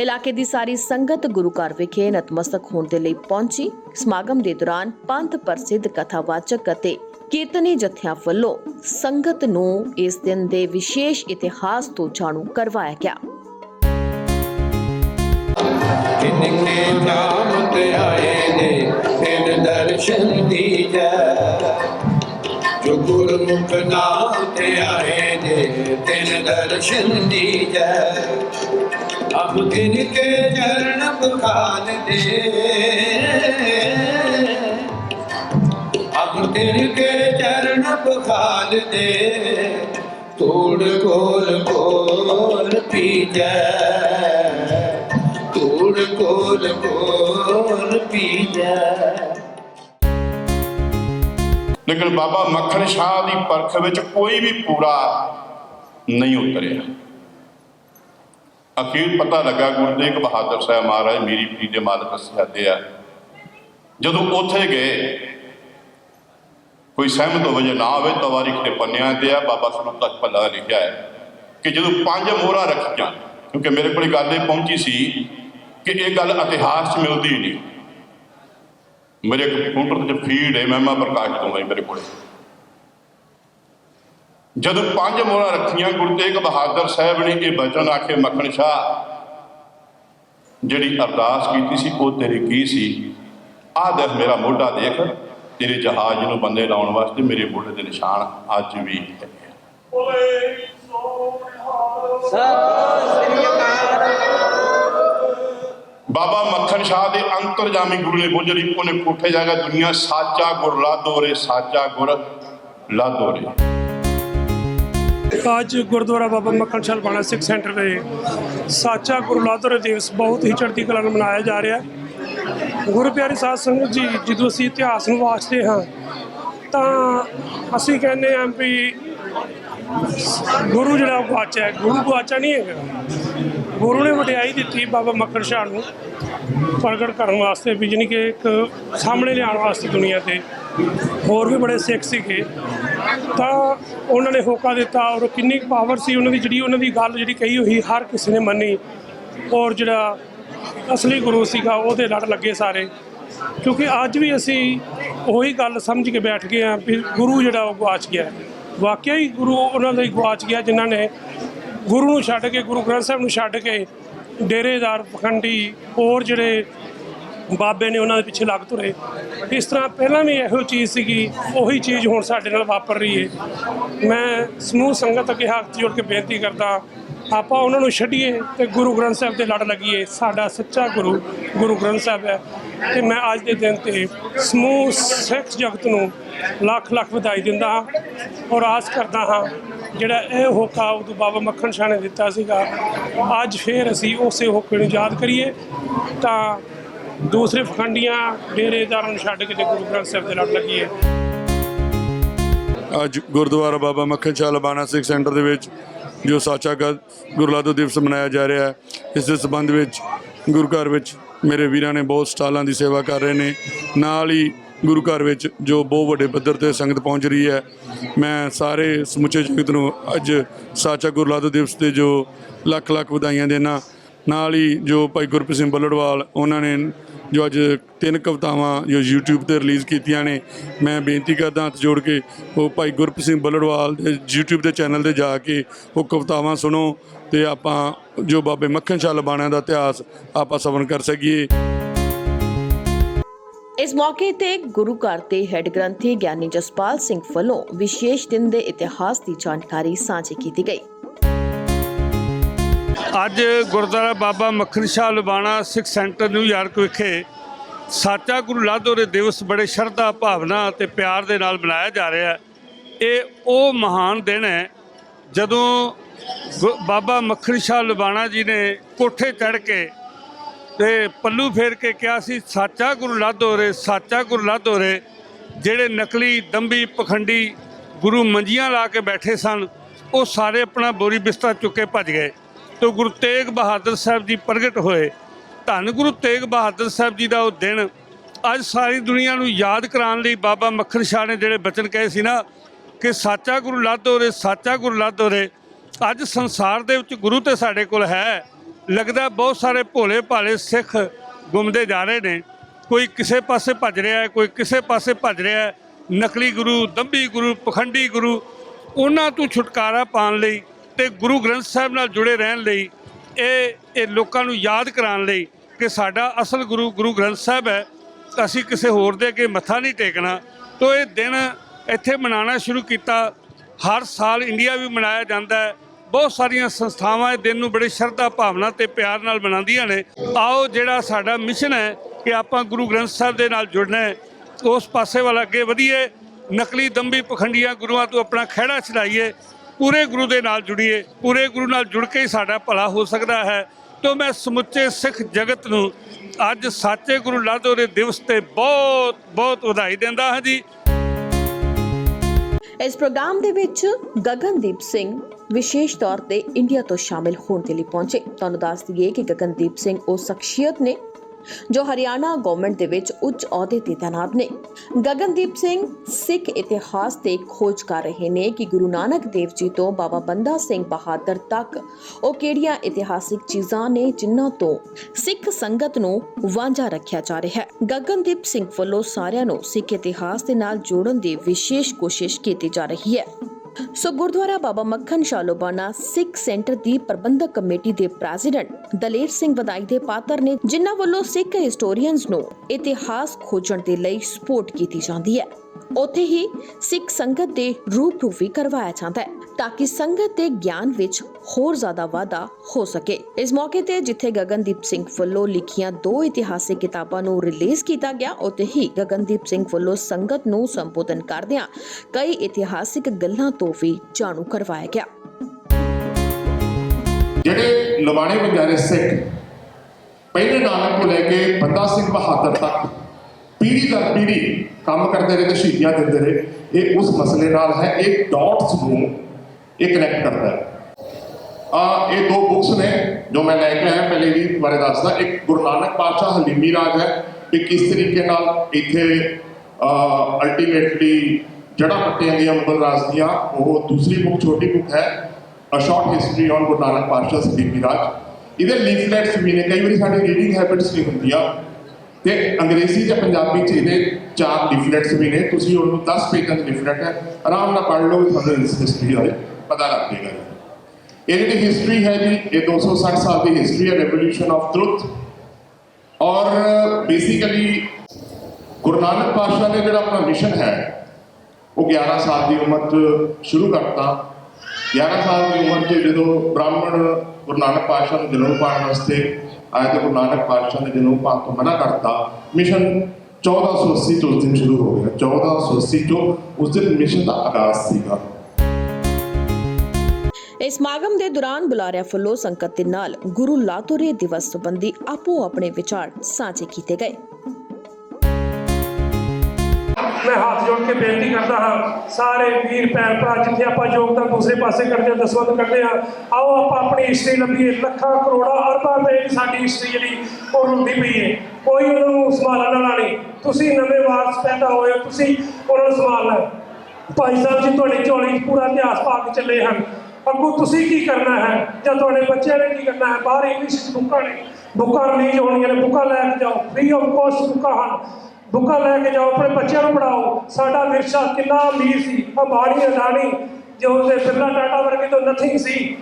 ਇਲਾਕੇ ਦੀ ਸਾਰੀ ਸੰਗਤ ਗੁਰੂ ਘਰ ਵਿਖੇ ਨਤਮਸਤਕ ਹੋਣ ਦੇ ਲਈ ਪਹੁੰਚੀ। ਸਮਾਗਮ ਦੇ ਦੌਰਾਨ ਪੰਥ ਪ੍ਰਸਿੱਧ ਕਥਾਵਾਚਕ ਅਤੇ ਕੀਰਤਨੀ ਜਥਿਆਂ ਵੱਲੋਂ ਸੰਗਤ ਨੂੰ ਇਸ ਦਿਨ ਦੇ ਵਿਸ਼ੇਸ਼ ਇਤਿਹਾਸ ਤੋਂ ਜਾਣੂ ਕਰਵਾਇਆ ਗਿਆ। ਜਿਨਕੇ ਨਾਮ ਤੇ ਆਏ ਨੇ, ਤਿਨ ਦਰਸ਼ਨ ਦੀਜੈ। ਜੋ ਗੁਰਮੁਖ ਨਾਮ ਤੇ ਆਏ ਨੇ, ਤਿਨ ਦਰਸ਼ਨ ਦੀਜੈ। ਅਬ ਤਿਨ ਕੇ ਚਰਨ ਬਖਾਨ ਦੇ। ਅਬ ਤਿਨ ਕੇ ਚਰਨ ਬਖਾਨ ਦੇ। ਤੋੜ ਕੋਲ ਕੋਲ ਪੀਜੈ। ਧੂੜ ਕੋਲ ਕੋਲ ਪੀਜੈ। ਲੇਕਿਨ ਬਾਬਾ ਮੱਖਣ ਸ਼ਾਹ ਦੀ ਪਰਖ ਵਿੱਚ ਕੋਈ ਵੀ ਪੂਰਾ ਨਹੀਂ ਉਤਰਿਆ। ਅਖੀਰ ਪਤਾ ਲੱਗਾ ਗੁਰੂ ਤੇਗ ਬਹਾਦਰ ਸਾਹਿਬ ਮਹਾਰਾਜ ਮੇਰੀ ਪੀਰ ਦੇ ਮਾਲਕ ਸਿਆਦੇ ਆ। ਜਦੋਂ ਉੱਥੇ ਗਏ, ਕੋਈ ਸਹਿਮਤ ਹੋਵੇ ਜੇ ਨਾ ਹੋਵੇ ਤਵਾਰੀਖ ਦੇ ਪੰਨਿਆਂ ਤੇ ਆ, ਬਾਬਾ ਸਰੂਪ ਤੱਕ ਭੱਲਾ ਲਿਖਿਆ ਹੈ ਕਿ ਜਦੋਂ ਪੰਜ ਮੋਹਰਾਂ ਰੱਖੀਆਂ, ਕਿਉਂਕਿ ਮੇਰੇ ਕੋਲ ਗੱਲ ਇਹ ਪਹੁੰਚੀ ਸੀ ਕਿ ਇਹ ਗੱਲ ਇਤਿਹਾਸ 'ਚ ਮਿਲਦੀ ਨਹੀਂ। ਮੇਰੇ ਕੰਪਿਊਟਰ ਤੇ ਫੀਡ ਹੈ ਮਹਿਮਾ ਪ੍ਰਕਾਸ਼ ਤੋਂ ਹੈ ਮੇਰੇ ਕੋਲੇ। ਜਦੋਂ ਪੰਜ ਮੋਹਰਾਂ ਰੱਖੀਆਂ ਗੁਰੂ ਤੇਗ ਬਹਾਦਰ ਸਾਹਿਬ ਨੇ ਇਹ ਬਚਨ ਆਖੇ ਮੱਖਣ ਸ਼ਾਹ ਜਿਹੜੀ ਅਰਦਾਸ ਕੀਤੀ ਸੀ ਉਹ ਤੇਰੀ ਕੀ ਸੀ? ਆਹ ਦੇਖ ਮੇਰਾ ਮੋਢਾ ਦੇਖ ਤੇਰੇ ਜਹਾਜ਼ ਨੂੰ ਬੰਦੇ ਲਾਉਣ ਵਾਸਤੇ ਮੇਰੇ ਮੋਢੇ ਦੇ ਨਿਸ਼ਾਨ ਅੱਜ ਵੀ ਹੈ। ਬਾਬਾ ਮੱਖਣ ਸ਼ਾਹ ਦੇ ਅੰਤਰਜਾਮੀ ਗੁਰੂ ਨੇ ਬੋਝਰੀ ਉਹਨੇ ਕੋਠੇ ਜਾ ਦੁਨੀਆ ਸਾਚਾ ਗੁਰ ਲਾਦੋਰੇ ਸਾਚਾ ਗੁਰ ਲਾਦੋਰੇ ਅੱਜ ਗੁਰਦੁਆਰਾ ਬਾਬਾ ਮੱਖਣ ਸ਼ਾਹ ਬਾਣਾ ਸਿੱਖ ਸੈਂਟਰ ਦੇ ਸਾਚਾ ਗੁਰੂ ਲਾਦੋਰੇ ਦਿਵਸ ਬਹੁਤ ਹੀ ਚੜ੍ਹਦੀ ਕਲਾ ਨਾਲ ਮਨਾਇਆ ਜਾ ਰਿਹਾ ਹੈ। ਗੁਰੂ ਪਿਆਰੀ ਸਾਧ ਸੰਗਤ ਜੀ, ਜਦੋਂ ਅਸੀਂ ਇਤਿਹਾਸ ਨੂੰ ਵਾਚਦੇ ਹਾਂ, ਤਾਂ ਅਸੀਂ ਕਹਿੰਦੇ ਹਾਂ ਵੀ ਗੁਰੂ ਜਿਹੜਾ ਉਹ ਗੁਆਚਿਆ ਗੁਰੂ ਗੁਆਚਾ ਨਹੀਂ ਹੈਗਾ। ਗੁਰੂ ਨੇ ਵਡਿਆਈ ਦਿੱਤੀ ਬਾਬਾ ਮੱਖਣ ਸ਼ਾਹ ਨੂੰ ਪ੍ਰਗਟ ਕਰਨ ਵਾਸਤੇ ਵੀ ਜਾਣੀ ਕਿ ਇੱਕ ਸਾਹਮਣੇ ਲਿਆਉਣ ਵਾਸਤੇ ਦੁਨੀਆ ਤੇ। ਹੋਰ ਵੀ ਬੜੇ ਸਿੱਖ ਸੀਗੇ। ਤਾਂ ਉਹਨਾਂ ਨੇ ਹੋਕਾ ਦਿੱਤਾ ਔਰ ਕਿੰਨੀ ਪਾਵਰ ਸੀ ਉਹਨਾਂ ਦੀ, ਜਿਹੜੀ ਉਹਨਾਂ ਦੀ ਗੱਲ ਜਿਹੜੀ ਕਹੀ ਹੋਈ ਹਰ ਕਿਸੇ ਨੇ ਮੰਨੀ। ਔਰ ਜਿਹੜਾ ਅਸਲੀ ਗੁਰੂ ਸੀਗਾ, ਉਹਦੇ ਲੜ ਲੱਗੇ ਸਾਰੇ। ਕਿਉਂਕਿ ਅੱਜ ਵੀ ਅਸੀਂ ਉਹੀ ਗੱਲ ਸਮਝ ਕੇ ਬੈਠ ਗਏ ਹਾਂ ਵੀ ਗੁਰੂ ਜਿਹੜਾ ਉਹ ਗਵਾਚ ਗਿਆ। ਵਾਕਿਆ ਹੀ ਗੁਰੂ ਉਹਨਾਂ ਦਾ ਹੀ ਗਵਾਚ ਗਿਆ, ਜਿਨ੍ਹਾਂ ਨੇ ਗੁਰੂ ਨੂੰ ਛੱਡ ਕੇ, ਗੁਰੂ ਗ੍ਰੰਥ ਸਾਹਿਬ ਨੂੰ ਛੱਡ ਕੇ ਡੇਰੇਦਾਰ, ਪਖੰਡੀ ਹੋਰ ਜਿਹੜੇ ਬਾਬੇ ਨੇ ਉਹਨਾਂ ਦੇ ਪਿੱਛੇ ਲੱਗ ਤੁਰੇ। ਇਸ ਤਰ੍ਹਾਂ ਪਹਿਲਾਂ ਵੀ ਇਹੋ ਚੀਜ਼ ਸੀਗੀ, ਉਹੀ ਚੀਜ਼ ਹੁਣ ਸਾਡੇ ਨਾਲ ਵਾਪਰ ਰਹੀ ਹੈ ਮੈਂ ਸਮੂਹ ਸੰਗਤ ਅੱਗੇ ਹੱਥ ਜੋੜ ਕੇ ਬੇਨਤੀ ਕਰਦਾ ਆਪਾਂ ਉਹਨਾਂ ਨੂੰ ਛੱਡੀਏ ਤੇ ਗੁਰੂ ਗ੍ਰੰਥ ਸਾਹਿਬ ਦੇ ਲੜ ਲੱਗੀਏ। ਸਾਡਾ ਸੱਚਾ ਗੁਰੂ ਗੁਰੂ ਗ੍ਰੰਥ ਸਾਹਿਬ ਹੈ। ਤੇ ਮੈਂ ਅੱਜ ਦੇ ਦਿਨ ਤੇ ਸਮੂਹ ਸਿੱਖ ਜਗਤ ਨੂੰ ਲੱਖ ਲੱਖ ਵਧਾਈ ਦਿੰਦਾ ਹਾਂ ਔਰ ਆਸ ਕਰਦਾ ਹਾਂ, ਜਿਹੜਾ ਇਹ ਹੋਕਾ ਉਦੋਂ ਬਾਬਾ ਮੱਖਣ ਸ਼ਾਹ ਨੇ ਦਿੱਤਾ ਸੀਗਾ, ਅੱਜ ਫੇਰ ਅਸੀਂ ਉਸੇ ਹੋਕੇ ਨੂੰ ਯਾਦ ਕਰੀਏ। ਤਾਂ ਦੂਸਰੇ ਫਖੰਡੀਆਂ ਡੇਰੇਦਾਰਾਂ ਨੂੰ ਛੱਡ ਕੇ ਤੇ ਗੁਰੂ ਗ੍ਰੰਥ ਸਾਹਿਬ ਦੇ ਲੜ ਲੱਗੀਏ। ਅੱਜ ਗੁਰਦੁਆਰਾ ਬਾਬਾ ਮੱਖਣ ਸ਼ਾਹ ਲਬਾਣਾ ਸਿੱਖ ਸੈਂਟਰ ਦੇ ਵਿੱਚ ਜੋ ਸਾਚਾ ਗਾ ਗੁਰਲਾਦੋ ਦਿਵਸ ਮਨਾਇਆ ਜਾ ਰਿਹਾ ਹੈ। ਇਸ ਦੇ ਸੰਬੰਧ ਵਿੱਚ ਗੁਰੂ ਘਰ ਵਿੱਚ ਮੇਰੇ ਵੀਰਾਂ ਨੇ ਬਹੁਤ ਸਟਾਲਾਂ ਦੀ ਸੇਵਾ ਕਰ ਰਹੇ ਨੇ। ਨਾਲ ਹੀ ਗੁਰੂ ਘਰ ਵਿੱਚ ਜੋ ਬਹੁਤ ਵੱਡੇ ਪੱਧਰ ਤੇ ਸੰਗਤ ਪਹੁੰਚ ਰਹੀ ਹੈ, ਮੈਂ ਸਾਰੇ ਸਮੁੱਚੇ ਜਗਤ ਨੂੰ ਅੱਜ ਸਾਚਾ ਗੁਰਲਾਦੋ ਦਿਵਸ ਤੇ ਜੋ ਲੱਖ ਲੱਖ ਵਧਾਈਆਂ ਦੇਣਾ। ਨਾਲ ਹੀ ਜੋ ਭਾਈ ਗੁਰਪ੍ਰੀਤ ਸਿੰਘ ਬੱਲੜਵਾਲ, ਉਹਨਾਂ ਨੇ ਜੋ ਅੱਜ ਤਿੰਨ ਕਵਿਤਾਵਾਂ ਜੋ YouTube ਤੇ ਰਿਲੀਜ਼ ਕੀਤੀਆਂ ਨੇ, ਮੈਂ ਬੇਨਤੀ ਕਰਦਾ ਹੱਥ ਜੋੜ ਕੇ ਉਹ ਭਾਈ ਗੁਰਪ੍ਰੀਤ ਸਿੰਘ ਬੱਲੜਵਾਲ ਦੇ YouTube ਦੇ ਚੈਨਲ ਤੇ ਜਾ ਕੇ ਉਹ ਕਵਿਤਾਵਾਂ ਸੁਣੋ ਤੇ ਆਪਾਂ ਜੋ ਬਾਬੇ ਮੱਖਣ ਸ਼ਾਹ ਲਬਾਣਾ ਦਾ ਇਤਿਹਾਸ ਆਪਾਂ ਸਵਰਨ ਕਰ ਸਕੀਏ। ਇਸ ਮੌਕੇ ਤੇ ਗੁਰੂ ਘਰ ਦੇ ਹੈੱਡ ਗ੍ਰੰਥੀ ਗਿਆਨੀ ਜਸਪਾਲ ਸਿੰਘ ਵੱਲੋਂ ਵਿਸ਼ੇਸ਼ ਦਿਨ ਦੇ ਇਤਿਹਾਸ ਦੀ ਜਾਣਕਾਰੀ ਸਾਂਝੀ ਕੀਤੀ ਗਈ। ਅੱਜ Gurdwara Baba Makhan Shah Lubana Sikh centre New York ਵਿਖੇ ਸਾਚਾ ਗੁਰੂ ਲਾਦੋਰੇ ਦਿਵਸ ਬੜੇ ਸ਼ਰਧਾ, ਭਾਵਨਾ ਅਤੇ ਪਿਆਰ ਦੇ ਨਾਲ ਮਨਾਇਆ ਜਾ ਰਿਹਾ ਹੈ। ਇਹ ਉਹ ਮਹਾਨ ਦਿਨ ਹੈ ਜਦੋਂ ਗੁ- ਬਾਬਾ ਮੱਖਣ ਸ਼ਾਹ ਲੁਬਾਣਾ ਜੀ ਨੇ ਕੋਠੇ ਚੜ੍ਹ ਕੇ ਤੇ ਪੱਲੂ ਫੇਰ ਕੇ ਕਿਹਾ ਸੀ, ਸਾਚਾ ਗੁਰੂ ਲਾਦੋਰੇ ਸਾਚਾ ਗੁਰੂ ਲਾਦੋਰੇ ਜਿਹੜੇ ਨਕਲੀ ਦੰਬੀ ਪਖੰਡੀ ਗੁਰੂ ਮੰਜੀਆਂ ਲਾ ਕੇ ਬੈਠੇ ਸਨ, ਉਹ ਸਾਰੇ ਆਪਣਾ ਬੋਰੀ ਬਿਸਤਰਾ ਚੁੱਕ ਕੇ ਭੱਜ ਗਏ। ਤੇ ਗੁਰੂ ਤੇਗ ਬਹਾਦਰ ਸਾਹਿਬ ਜੀ ਪ੍ਰਗਟ ਹੋਏ। ਧੰਨ ਗੁਰੂ ਤੇਗ ਬਹਾਦਰ ਸਾਹਿਬ ਜੀ ਦਾ ਉਹ ਦਿਨ ਅੱਜ ਸਾਰੀ ਦੁਨੀਆ ਨੂੰ ਯਾਦ ਕਰਾਉਣ ਲਈ ਬਾਬਾ ਮੱਖਣ ਸ਼ਾਹ ਨੇ ਜਿਹੜੇ ਬਚਨ ਕਹੇ ਸੀ ਨਾ ਕਿ ਸਾਚਾ ਗੁਰੂ ਲਾਦੋਰੇ ਸਾਚਾ ਗੁਰੂ ਲਾਦੋਰੇ ਅੱਜ ਸੰਸਾਰ ਦੇ ਵਿੱਚ ਗੁਰੂ ਤੇ ਸਾਡੇ ਕੋਲ ਹੈ। ਲੱਗਦਾ ਬਹੁਤ ਸਾਰੇ ਭੋਲੇ ਭਾਲੇ ਸਿੱਖ ਗੁੰਮਦੇ ਜਾ ਰਹੇ ਨੇ। ਕੋਈ ਕਿਸੇ ਪਾਸੇ ਭੱਜ ਰਿਹਾ ਹੈ, ਕੋਈ ਕਿਸੇ ਪਾਸੇ ਭੱਜ ਰਿਹਾ ਹੈ। ਨਕਲੀ ਗੁਰੂ, ਦੰਭੀ ਗੁਰੂ, ਪਖੰਡੀ ਗੁਰੂ, ਉਹਨਾਂ ਤੋਂ ਛੁਟਕਾਰਾ ਪਾਉਣ ਲਈ ਤੇ ਗੁਰੂ ਗ੍ਰੰਥ ਸਾਹਿਬ ਨਾਲ ਜੁੜੇ ਰਹਿਣ ਲਈ, ਇਹ ਇਹ ਲੋਕਾਂ ਨੂੰ ਯਾਦ ਕਰਾਉਣ ਲਈ ਕਿ ਸਾਡਾ ਅਸਲ ਗੁਰੂ ਗੁਰੂ ਗ੍ਰੰਥ ਸਾਹਿਬ ਹੈ, ਅਸੀਂ ਕਿਸੇ ਹੋਰ ਦੇ ਅੱਗੇ ਮੱਥਾ ਨਹੀਂ ਟੇਕਣਾ। ਤੋਂ ਇਹ ਦਿਨ ਇੱਥੇ ਮਨਾਉਣਾ ਸ਼ੁਰੂ ਕੀਤਾ। ਹਰ ਸਾਲ ਇੰਡੀਆ ਵੀ ਮਨਾਇਆ ਜਾਂਦਾ ਹੈ। ਬਹੁਤ ਸਾਰੀਆਂ ਸੰਸਥਾਵਾਂ ਇਹ ਦਿਨ ਨੂੰ ਬੜੇ ਸ਼ਰਧਾ ਭਾਵਨਾ ਤੇ ਪਿਆਰ ਨਾਲ ਮਨਾਉਂਦੀਆਂ ਨੇ। ਆਓ ਜਿਹੜਾ ਸਾਡਾ ਮਿਸ਼ਨ ਹੈ ਕਿ ਆਪਾਂ ਗੁਰੂ ਗ੍ਰੰਥ ਸਾਹਿਬ ਦੇ ਨਾਲ ਜੁੜਨਾ ਹੈ, ਉਸ ਪਾਸੇ ਵੱਲ ਅੱਗੇ ਵਧੀਏ। ਨਕਲੀ ਦੰਬੀ ਪਖੰਡੀਆਂ ਗੁਰੂਆਂ ਤੋਂ ਆਪਣਾ ਖਹਿੜਾ ਛਡਾਈਏ ਪੂਰੇ ਗੁਰੂ ਦੇ ਨਾਲ ਜੁੜੀਏ, ਪੂਰੇ ਗੁਰੂ ਨਾਲ ਜੁੜ ਕੇ ਹੀ ਸਾਡਾ ਭਲਾ ਹੋ ਸਕਦਾ ਹੈ। ਤੋਂ ਮੈਂ ਸਮੁੱਚੇ ਸਿੱਖ ਜਗਤ ਨੂੰ ਅੱਜ ਸਾਚੇ ਗੁਰੂ ਲਾਦੋਰੇ ਦਿਵਸ ਤੇ ਬਹੁਤ ਬਹੁਤ ਵਧਾਈ ਦਿੰਦਾ ਹਾਂ ਜੀ। ਇਸ ਪ੍ਰੋਗਰਾਮ ਦੇ ਵਿੱਚ ਗਗਨਦੀਪ ਸਿੰਘ ਵਿਸ਼ੇਸ਼ ਤੌਰ ਤੇ ਇੰਡੀਆ ਤੋਂ ਸ਼ਾਮਿਲ ਹੋਣ ਦੇ ਲਈ ਪਹੁੰਚੇ। ਤੁਹਾਨੂੰ ਦੱਸ ਦਈਏ ਕਿ ਗਗਨਦੀਪ ਸਿੰਘ ਉਹ ਸ਼ਖਸੀਅਤ ਨੇ ਜੋ ਹਰਿਆਣਾ ਗਵਰਨਮੈਂਟ ਦੇ ਵਿੱਚ ਉੱਚ ਅਹੁਦੇ ਤੇ ਤਾਇਨਾਤ ਨੇ। ਗਗਨਦੀਪ ਸਿੰਘ ਸਿੱਖ ਇਤਿਹਾਸ ਤੇ ਖੋਜ ਕਰ ਰਹੇ ਨੇ ਕਿ ਗੁਰੂ ਨਾਨਕ ਦੇਵ ਜੀ ਤੋਂ ਬਾਬਾ ਬੰਦਾ ਸਿੰਘ ਬਹਾਦਰ ਤੱਕ ਉਹ ਕਿਹੜੀਆਂ ਇਤਿਹਾਸਿਕ ਚੀਜ਼ਾਂ ਨੇ ਜਿਨ੍ਹਾਂ ਤੋਂ ਸਿੱਖ ਸੰਗਤ ਨੂੰ ਵਾਂਝਾ ਰੱਖਿਆ ਜਾ ਰਿਹਾ ਹੈ। ਗਗਨਦੀਪ ਸਿੰਘ ਵੱਲੋਂ ਸਾਰਿਆਂ ਨੂੰ ਸਿੱਖ ਇਤਿਹਾਸ ਦੇ ਨਾਲ ਜੋੜਨ ਦੀ ਵਿਸ਼ੇਸ਼ ਕੋਸ਼ਿਸ਼ ਕੀਤੀ ਜਾ ਰਹੀ ਹੈ। ਸੋ ਗੁਰਦੁਆਰਾ ਬਾਬਾ ਮੱਖਣ ਸ਼ਾਲੋਬਾਨਾ ਸਿੱਖ ਸੈਂਟਰ ਦੀ ਪ੍ਰਬੰਧਕ ਕਮੇਟੀ ਦੇ ਪ੍ਰੈਜ਼ੀਡੈਂਟ ਦਲੇਰ ਸਿੰਘ ਵਧਾਈ ਦੇ ਪਾਤਰ ਨੇ ਜਿਨ੍ਹਾਂ ਵੱਲੋਂ ਸਿੱਖ ਹਿਸਟੋਰੀਅਨਸ ਨੂੰ ਇਤਿਹਾਸ ਖੋਜਣ ਦੇ ਲਈ ਸਪੋਰਟ ਕੀਤੀ ਜਾਂਦੀ ਹੈ। ਉੱਥੇ ਹੀ ਸਿੱਖ ਸੰਗਤ ਦੇ ਰੂਪ ਵੀ ਕਰਵਾਇਆ ਜਾਂਦਾ ਹੈ। ਤਾਂ ਕਿ ਸੰਗਤ ਦੇ ਗਿਆਨ ਵਿੱਚ ਹੋਰ ਜ਼ਿਆਦਾ ਵਾਧਾ ਹੋ ਸਕੇ। ਇਸ ਮੌਕੇ ਤੇ ਜਿੱਥੇ ਗਗਨਦੀਪ ਸਿੰਘ ਵੱਲੋਂ ਲਿਖੀਆਂ ਦੋ ਇਤਿਹਾਸਿਕ ਕਿਤਾਬਾਂ ਨੂੰ ਰਿਲੀਜ਼ ਕੀਤਾ ਗਿਆ, ਉੱਥੇ ਹੀ ਗਗਨਦੀਪ ਸਿੰਘ ਵੱਲੋਂ ਸੰਗਤ ਨੂੰ ਸੰਬੋਧਨ ਕਰਦਿਆਂ ਕਈ ਇਤਿਹਾਸਿਕ ਗੱਲਾਂ ਤੋਂ ਵੀ ਜਾਣੂ ਕਰਵਾਇਆ ਗਿਆ। ਜਿਹੜੇ ਲਵਾਣੇ ਬੰਜਾਰੇ ਸਿੱਖ ਪਹਿਲੇ ਨਾਨਕ ਤੋਂ ਲੈ ਕੇ ਬੰਦਾ ਸਿੰਘ ਬਹਾਦਰ ਤੱਕ ਪੀੜੀ ਦਰ ਪੀੜੀ ਕੰਮ ਕਰਦੇ ਰਹੇ ਤੇ ਸ਼ਹੀਦੀਆਂ ਦਿੰਦੇ ਰਹੇ, ਇਹ ਉਸ ਮਸਲੇ ਨਾਲ ਹੈ, ਇਹ ਡਾਟਸ ਨੂੰ ਇਹ ਕਨੈਕਟ ਕਰਦਾ ਹੈ। ਆ, ਇਹ ਦੋ ਬੁੱਕਸ ਨੇ ਜੋ ਮੈਂ ਲੈ ਕੇ ਆਇਆ, ਪਹਿਲੇ ਵੀ ਬਾਰੇ ਦੱਸਦਾ। ਇੱਕ ਗੁਰੂ ਨਾਨਕ ਪਾਤਸ਼ਾਹ ਹਲੀਮੀ ਰਾਜ ਹੈ ਕਿ ਕਿਸ ਤਰੀਕੇ ਨਾਲ ਇੱਥੇ ਅਲਟੀਮੇਟਲੀ ਜੜਾ ਪੱਟੀਆਂ ਦੀਆਂ ਮੁਗਲ ਰਾਜ ਦੀਆਂ, ਉਹ ਦੂਸਰੀ ਬੁੱਕ ਛੋਟੀ ਬੁੱਕ ਹੈ a short history on Guru Nanak Patshah ਹਲੀਮੀ ਰਾਜ। ਇਹਦੇ ਲੀਫਲੈਟਸ ਵੀ ਨੇ, ਕਈ ਵਾਰੀ ਸਾਡੀ ਰੀਡਿੰਗ ਹੈਬਿਟਸ ਨਹੀਂ ਹੁੰਦੀਆਂ ਤੇ ਅੰਗਰੇਜ਼ੀ ਜਾਂ ਪੰਜਾਬੀ ਚ ਇਹਦੇ ਚਾਰ ਲੀਫਲੈਟਸ ਵੀ ਨੇ। ਤੁਸੀਂ ਉਹਨੂੰ 10 ਪੇਜਾਂ ਦੇ ਲੀਫਲੈਟ ਹੈ, ਆਰਾਮ ਨਾਲ ਪੜ੍ਹ ਲਓ ਤੁਹਾਨੂੰ ਇਸ ਹਿਸਟਰੀ ਬਾਰੇ। ਪਤਾ ਲੱਗ ਜਾਏਗਾ ਇਹ ਜਿਹੜੀ ਹਿਸਟਰੀ ਹੈ ਜੀ, ਇਹ 260 ਸਾਲ ਦੀ ਹਿਸਟਰੀ ਹੈ ਰੈਵੋਲੂਸ਼ਨ ਆਫ ਟਰੁੱਥ ਔਰ ਬੇਸਿਕਲੀ ਗੁਰੂ ਨਾਨਕ ਪਾਤਸ਼ਾਹ ਨੇ ਜਿਹੜਾ ਆਪਣਾ ਮਿਸ਼ਨ ਹੈ, ਉਹ 11 ਸਾਲ ਦੀ ਉਮਰ 'ਚ ਸ਼ੁਰੂ ਕਰਤਾ। 11 ਸਾਲ ਦੀ ਉਮਰ 'ਚ ਜਦੋਂ ਬ੍ਰਾਹਮਣ ਗੁਰੂ ਨਾਨਕ ਪਾਤਸ਼ਾਹ ਨੂੰ ਜਨਮ ਪਾਉਣ ਵਾਸਤੇ ਆਇਆ ਤਾਂ ਗੁਰੂ ਨਾਨਕ ਪਾਤਸ਼ਾਹ ਨੇ ਜਨਮ ਪਾਉਣ ਤੋਂ ਮਨਾ ਕਰਤਾ। ਮਿਸ਼ਨ 1480 ਤੋਂ ਉਸ ਦਿਨ ਸ਼ੁਰੂ ਹੋ ਗਿਆ। 1480 ਤੋਂ ਉਸ ਦਿਨ ਮਿਸ਼ਨ ਦਾ ਆਗਾਜ਼ ਸੀਗਾ। ਇਸ ਸਮਾਗਮ ਦੇ ਦੌਰਾਨ ਬੁਲਾਰਿਆ ਫੁੱਲੋ ਸੰਗਤ ਦੇ ਨਾਲ ਗੁਰੂ ਲਾਤੋਰੇ ਦਿਵਸ ਸੰਬੰਧੀ ਆਪੋ ਆਪਣੇ ਵਿਚਾਰ ਸਾਂਝੇ ਕੀਤੇ ਗਏ। ਮੈਂ ਹੱਥ ਜੋੜ ਕੇ ਬੇਨਤੀ ਕਰਦਾ ਹਾਂ ਸਾਰੇ ਵੀਰ ਭੈਣ ਭਰਾ ਜਿੱਥੇ ਆਪਾਂ ਯੋਗਦਾਨ ਦੂਸਰੇ ਪਾਸੇ ਕਰਦੇ ਹਾਂ ਦਸਵੰਦ ਕਰਦੇ ਹਾਂ ਆਓ ਆਪਾਂ ਆਪਣੀ ਹਿਸਟਰੀ ਲੱਭੀਏ। ਲੱਖਾਂ ਕਰੋੜਾਂ ਅਰਬਾਂ ਰੁਪਏ ਦੀ ਸਾਡੀ ਹਿਸਟਰੀ ਜਿਹੜੀ ਉਹ ਰੁਲਦੀ ਪਈ ਹੈ। ਕੋਈ ਉਹਨੂੰ ਸੰਭਾਲਣ ਵਾਲਾ ਨਹੀਂ ਤੁਸੀਂ ਨਵੇਂ ਵਾਰਸ ਪੈਦਾ ਹੋਏ ਹੋ, ਤੁਸੀਂ ਉਹਨਾਂ ਨੂੰ ਸੰਭਾਲਣਾ ਹੈ। ਭਾਈ ਸਾਹਿਬ ਜੀ ਤੁਹਾਡੀ ਝੋਲੀ 'ਚ ਪੂਰਾ ਇਤਿਹਾਸ ਪਾ ਕੇ ਚੱਲੇ ਹਨ। ਅੱਗੋਂ ਤੁਸੀਂ ਕੀ ਕਰਨਾ ਹੈ? ਜਾਂ ਤੁਹਾਡੇ ਬੱਚਿਆਂ ਨੇ ਕੀ ਕਰਨਾ ਹੈ? ਬਾਹਰ ਇੰਗਲਿਸ਼ 'ਚ ਬੁੱਕਾਂ ਨੇ, ਬੁੱਕਾਂ ਰਿਲੀਜ਼ ਹੋਣੀਆਂ ਨੇ, ਬੁੱਕਾਂ ਲੈ ਕੇ ਜਾਓ। ਫ੍ਰੀ ਆਫ ਕੋਸਟ ਬੁੱਕਾਂ ਹਨ। ਬੁੱਕਾਂ ਲੈ ਕੇ ਜਾਓ, ਆਪਣੇ ਬੱਚਿਆਂ ਨੂੰ ਪੜਾਓ ਸਾਡਾ ਵਿਰਸਾ ਕਿੰਨਾ ਅਮੀਰ ਸੀ। ਅੰਬਾਨੀ ਅਡਾਨੀ ਜੋ ਉਹਦੇ ਬਿਰਲਾ ਟਾਟਾ ਵਰਗੇ ਤੋਂ ਨਥਿੰਗ ਸੀ।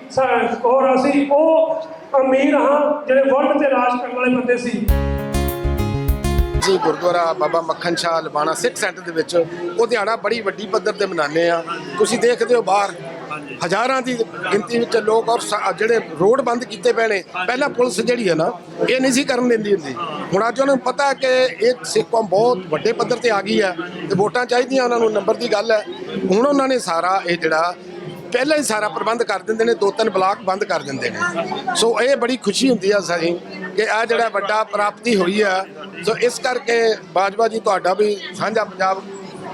ਔਰ ਅਸੀਂ ਉਹ ਅਮੀਰ ਹਾਂ, ਜਿਹੜੇ ਵਰਲਡ ਤੇ ਰਾਜ ਕਰਨ ਵਾਲੇ ਬੰਦੇ ਸੀ। ਜੀ, ਗੁਰਦੁਆਰਾ ਬਾਬਾ ਮੱਖਣ ਸ਼ਾਹ ਲਬਾਣਾ ਸਿੱਖ ਸੈਂਟਰ ਦੇ ਵਿੱਚ ਉਹ ਦਿਹਾੜਾ ਬੜੀ ਵੱਡੀ ਪੱਧਰ ਤੇ ਮਨਾਉਂਦੇ ਆ ਤੁਸੀਂ ਦੇਖਦੇ ਹੋ ਬਾਹਰ ਹਜ਼ਾਰਾਂ ਦੀ ਗਿਣਤੀ ਵਿੱਚ ਲੋਕ ਔਰ ਸ- ਜਿਹੜੇ ਰੋਡ ਬੰਦ ਕੀਤੇ ਪਏ ਨੇ, ਪਹਿਲਾਂ ਪੁਲਿਸ ਜਿਹੜੀ ਹੈ ਨਾ, ਇਹ ਨਹੀਂ ਸੀ ਕਰਨ ਦਿੰਦੀ ਹੁੰਦੀ। ਹੁਣ ਅੱਜ ਉਹਨਾਂ ਨੂੰ ਪਤਾ ਹੈ ਕਿ ਇਹ ਸਿੱਖ ਕੌਮ ਬਹੁਤ ਵੱਡੇ ਪੱਧਰ ਤੇ ਆ ਗਈ ਹੈ ਤੇ ਵੋਟਾਂ ਚਾਹੀਦੀਆਂ ਉਹਨਾਂ ਨੂੰ, ਨੰਬਰ ਦੀ ਗੱਲ ਹੈ। ਹੁਣ ਉਹਨਾਂ ਨੇ ਸਾਰਾ ਇਹ ਜਿਹੜਾ, ਪਹਿਲਾਂ ਹੀ ਸਾਰਾ ਪ੍ਰਬੰਧ ਕਰ ਦਿੰਦੇ ਨੇ, ਦੋ ਤਿੰਨ ਬਲਾਕ ਬੰਦ ਕਰ ਦਿੰਦੇ ਨੇ। ਸੋ ਇਹ ਬੜੀ ਖੁਸ਼ੀ ਹੁੰਦੀ ਆ ਸਾਡੀ ਕਿ ਆ ਜਿਹੜਾ ਵੱਡਾ ਪ੍ਰਾਪਤੀ ਹੋਈ ਆ। ਸੋ ਇਸ ਕਰਕੇ ਬਾਜਵਾ ਜੀ, ਤੁਹਾਡਾ ਵੀ ਸਾਂਝਾ ਪੰਜਾਬ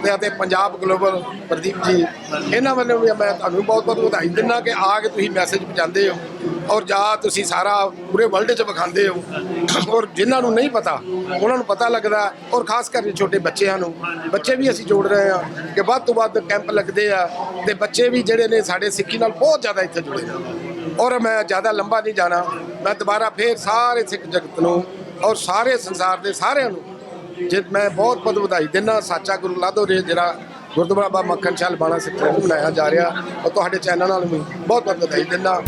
ਤੇ ਅਤੇ ਪੰਜਾਬ ਗਲੋਬਲ ਪ੍ਰਦੀਪ ਜੀ, ਇਹਨਾਂ ਵੱਲੋਂ ਵੀ ਮੈਂ ਤੁਹਾਨੂੰ ਬਹੁਤ ਬਹੁਤ ਵਧਾਈ ਦਿੰਦਾ ਕਿ ਆ ਕੇ ਤੁਸੀਂ ਮੈਸੇਜ ਪਹੁੰਚਾਉਂਦੇ ਹੋ ਔਰ ਜਾ ਤੁਸੀਂ ਸਾਰਾ ਪੂਰੇ ਵਰਲਡ 'ਚ ਵਿਖਾਉਂਦੇ ਹੋ ਔਰ ਜਿਨ੍ਹਾਂ ਨੂੰ ਨਹੀਂ ਪਤਾ, ਉਹਨਾਂ ਨੂੰ ਪਤਾ ਲੱਗਦਾ ਔਰ ਖਾਸ ਕਰਕੇ ਛੋਟੇ ਬੱਚਿਆਂ ਨੂੰ, ਬੱਚੇ ਵੀ ਅਸੀਂ ਜੋੜ ਰਹੇ ਹਾਂ ਕਿ ਵੱਧ ਤੋਂ ਵੱਧ ਕੈਂਪ ਲੱਗਦੇ ਆ ਤੇ ਬੱਚੇ ਵੀ ਜਿਹੜੇ ਨੇ ਸਾਡੇ ਸਿੱਖੀ ਨਾਲ ਬਹੁਤ ਜ਼ਿਆਦਾ ਇੱਥੇ ਜੁੜੇ ਨੇ ਔਰ ਮੈਂ ਜ਼ਿਆਦਾ ਲੰਬਾ ਨਹੀਂ ਜਾਣਾ, ਮੈਂ ਦੁਬਾਰਾ ਫੇਰ ਸਾਰੇ ਸਿੱਖ ਜਗਤ ਨੂੰ ਔਰ ਸਾਰੇ ਸੰਸਾਰ ਦੇ ਸਾਰਿਆਂ ਨੂੰ ਜੇ ਮੈਂ ਬਹੁਤ ਬਹੁਤ ਵਧਾਈ ਦਿੰਦਾ, ਸਾਚਾ ਗੁਰੂ ਲਾਧੋ ਰੇ ਜਿਹੜਾ ਗੁਰਦੁਆਰਾ ਬਾਬਾ ਮੱਖਣ ਸ਼ਾਲ ਬਾਣਾ ਸਿੱਖ ਨੂੰ ਮਨਾਇਆ ਜਾ ਰਿਹਾ, ਔਰ ਤੁਹਾਡੇ ਚੈਨਲ ਨਾਲ ਵੀ ਬਹੁਤ ਬਹੁਤ ਵਧਾਈ ਦਿੰਦਾ।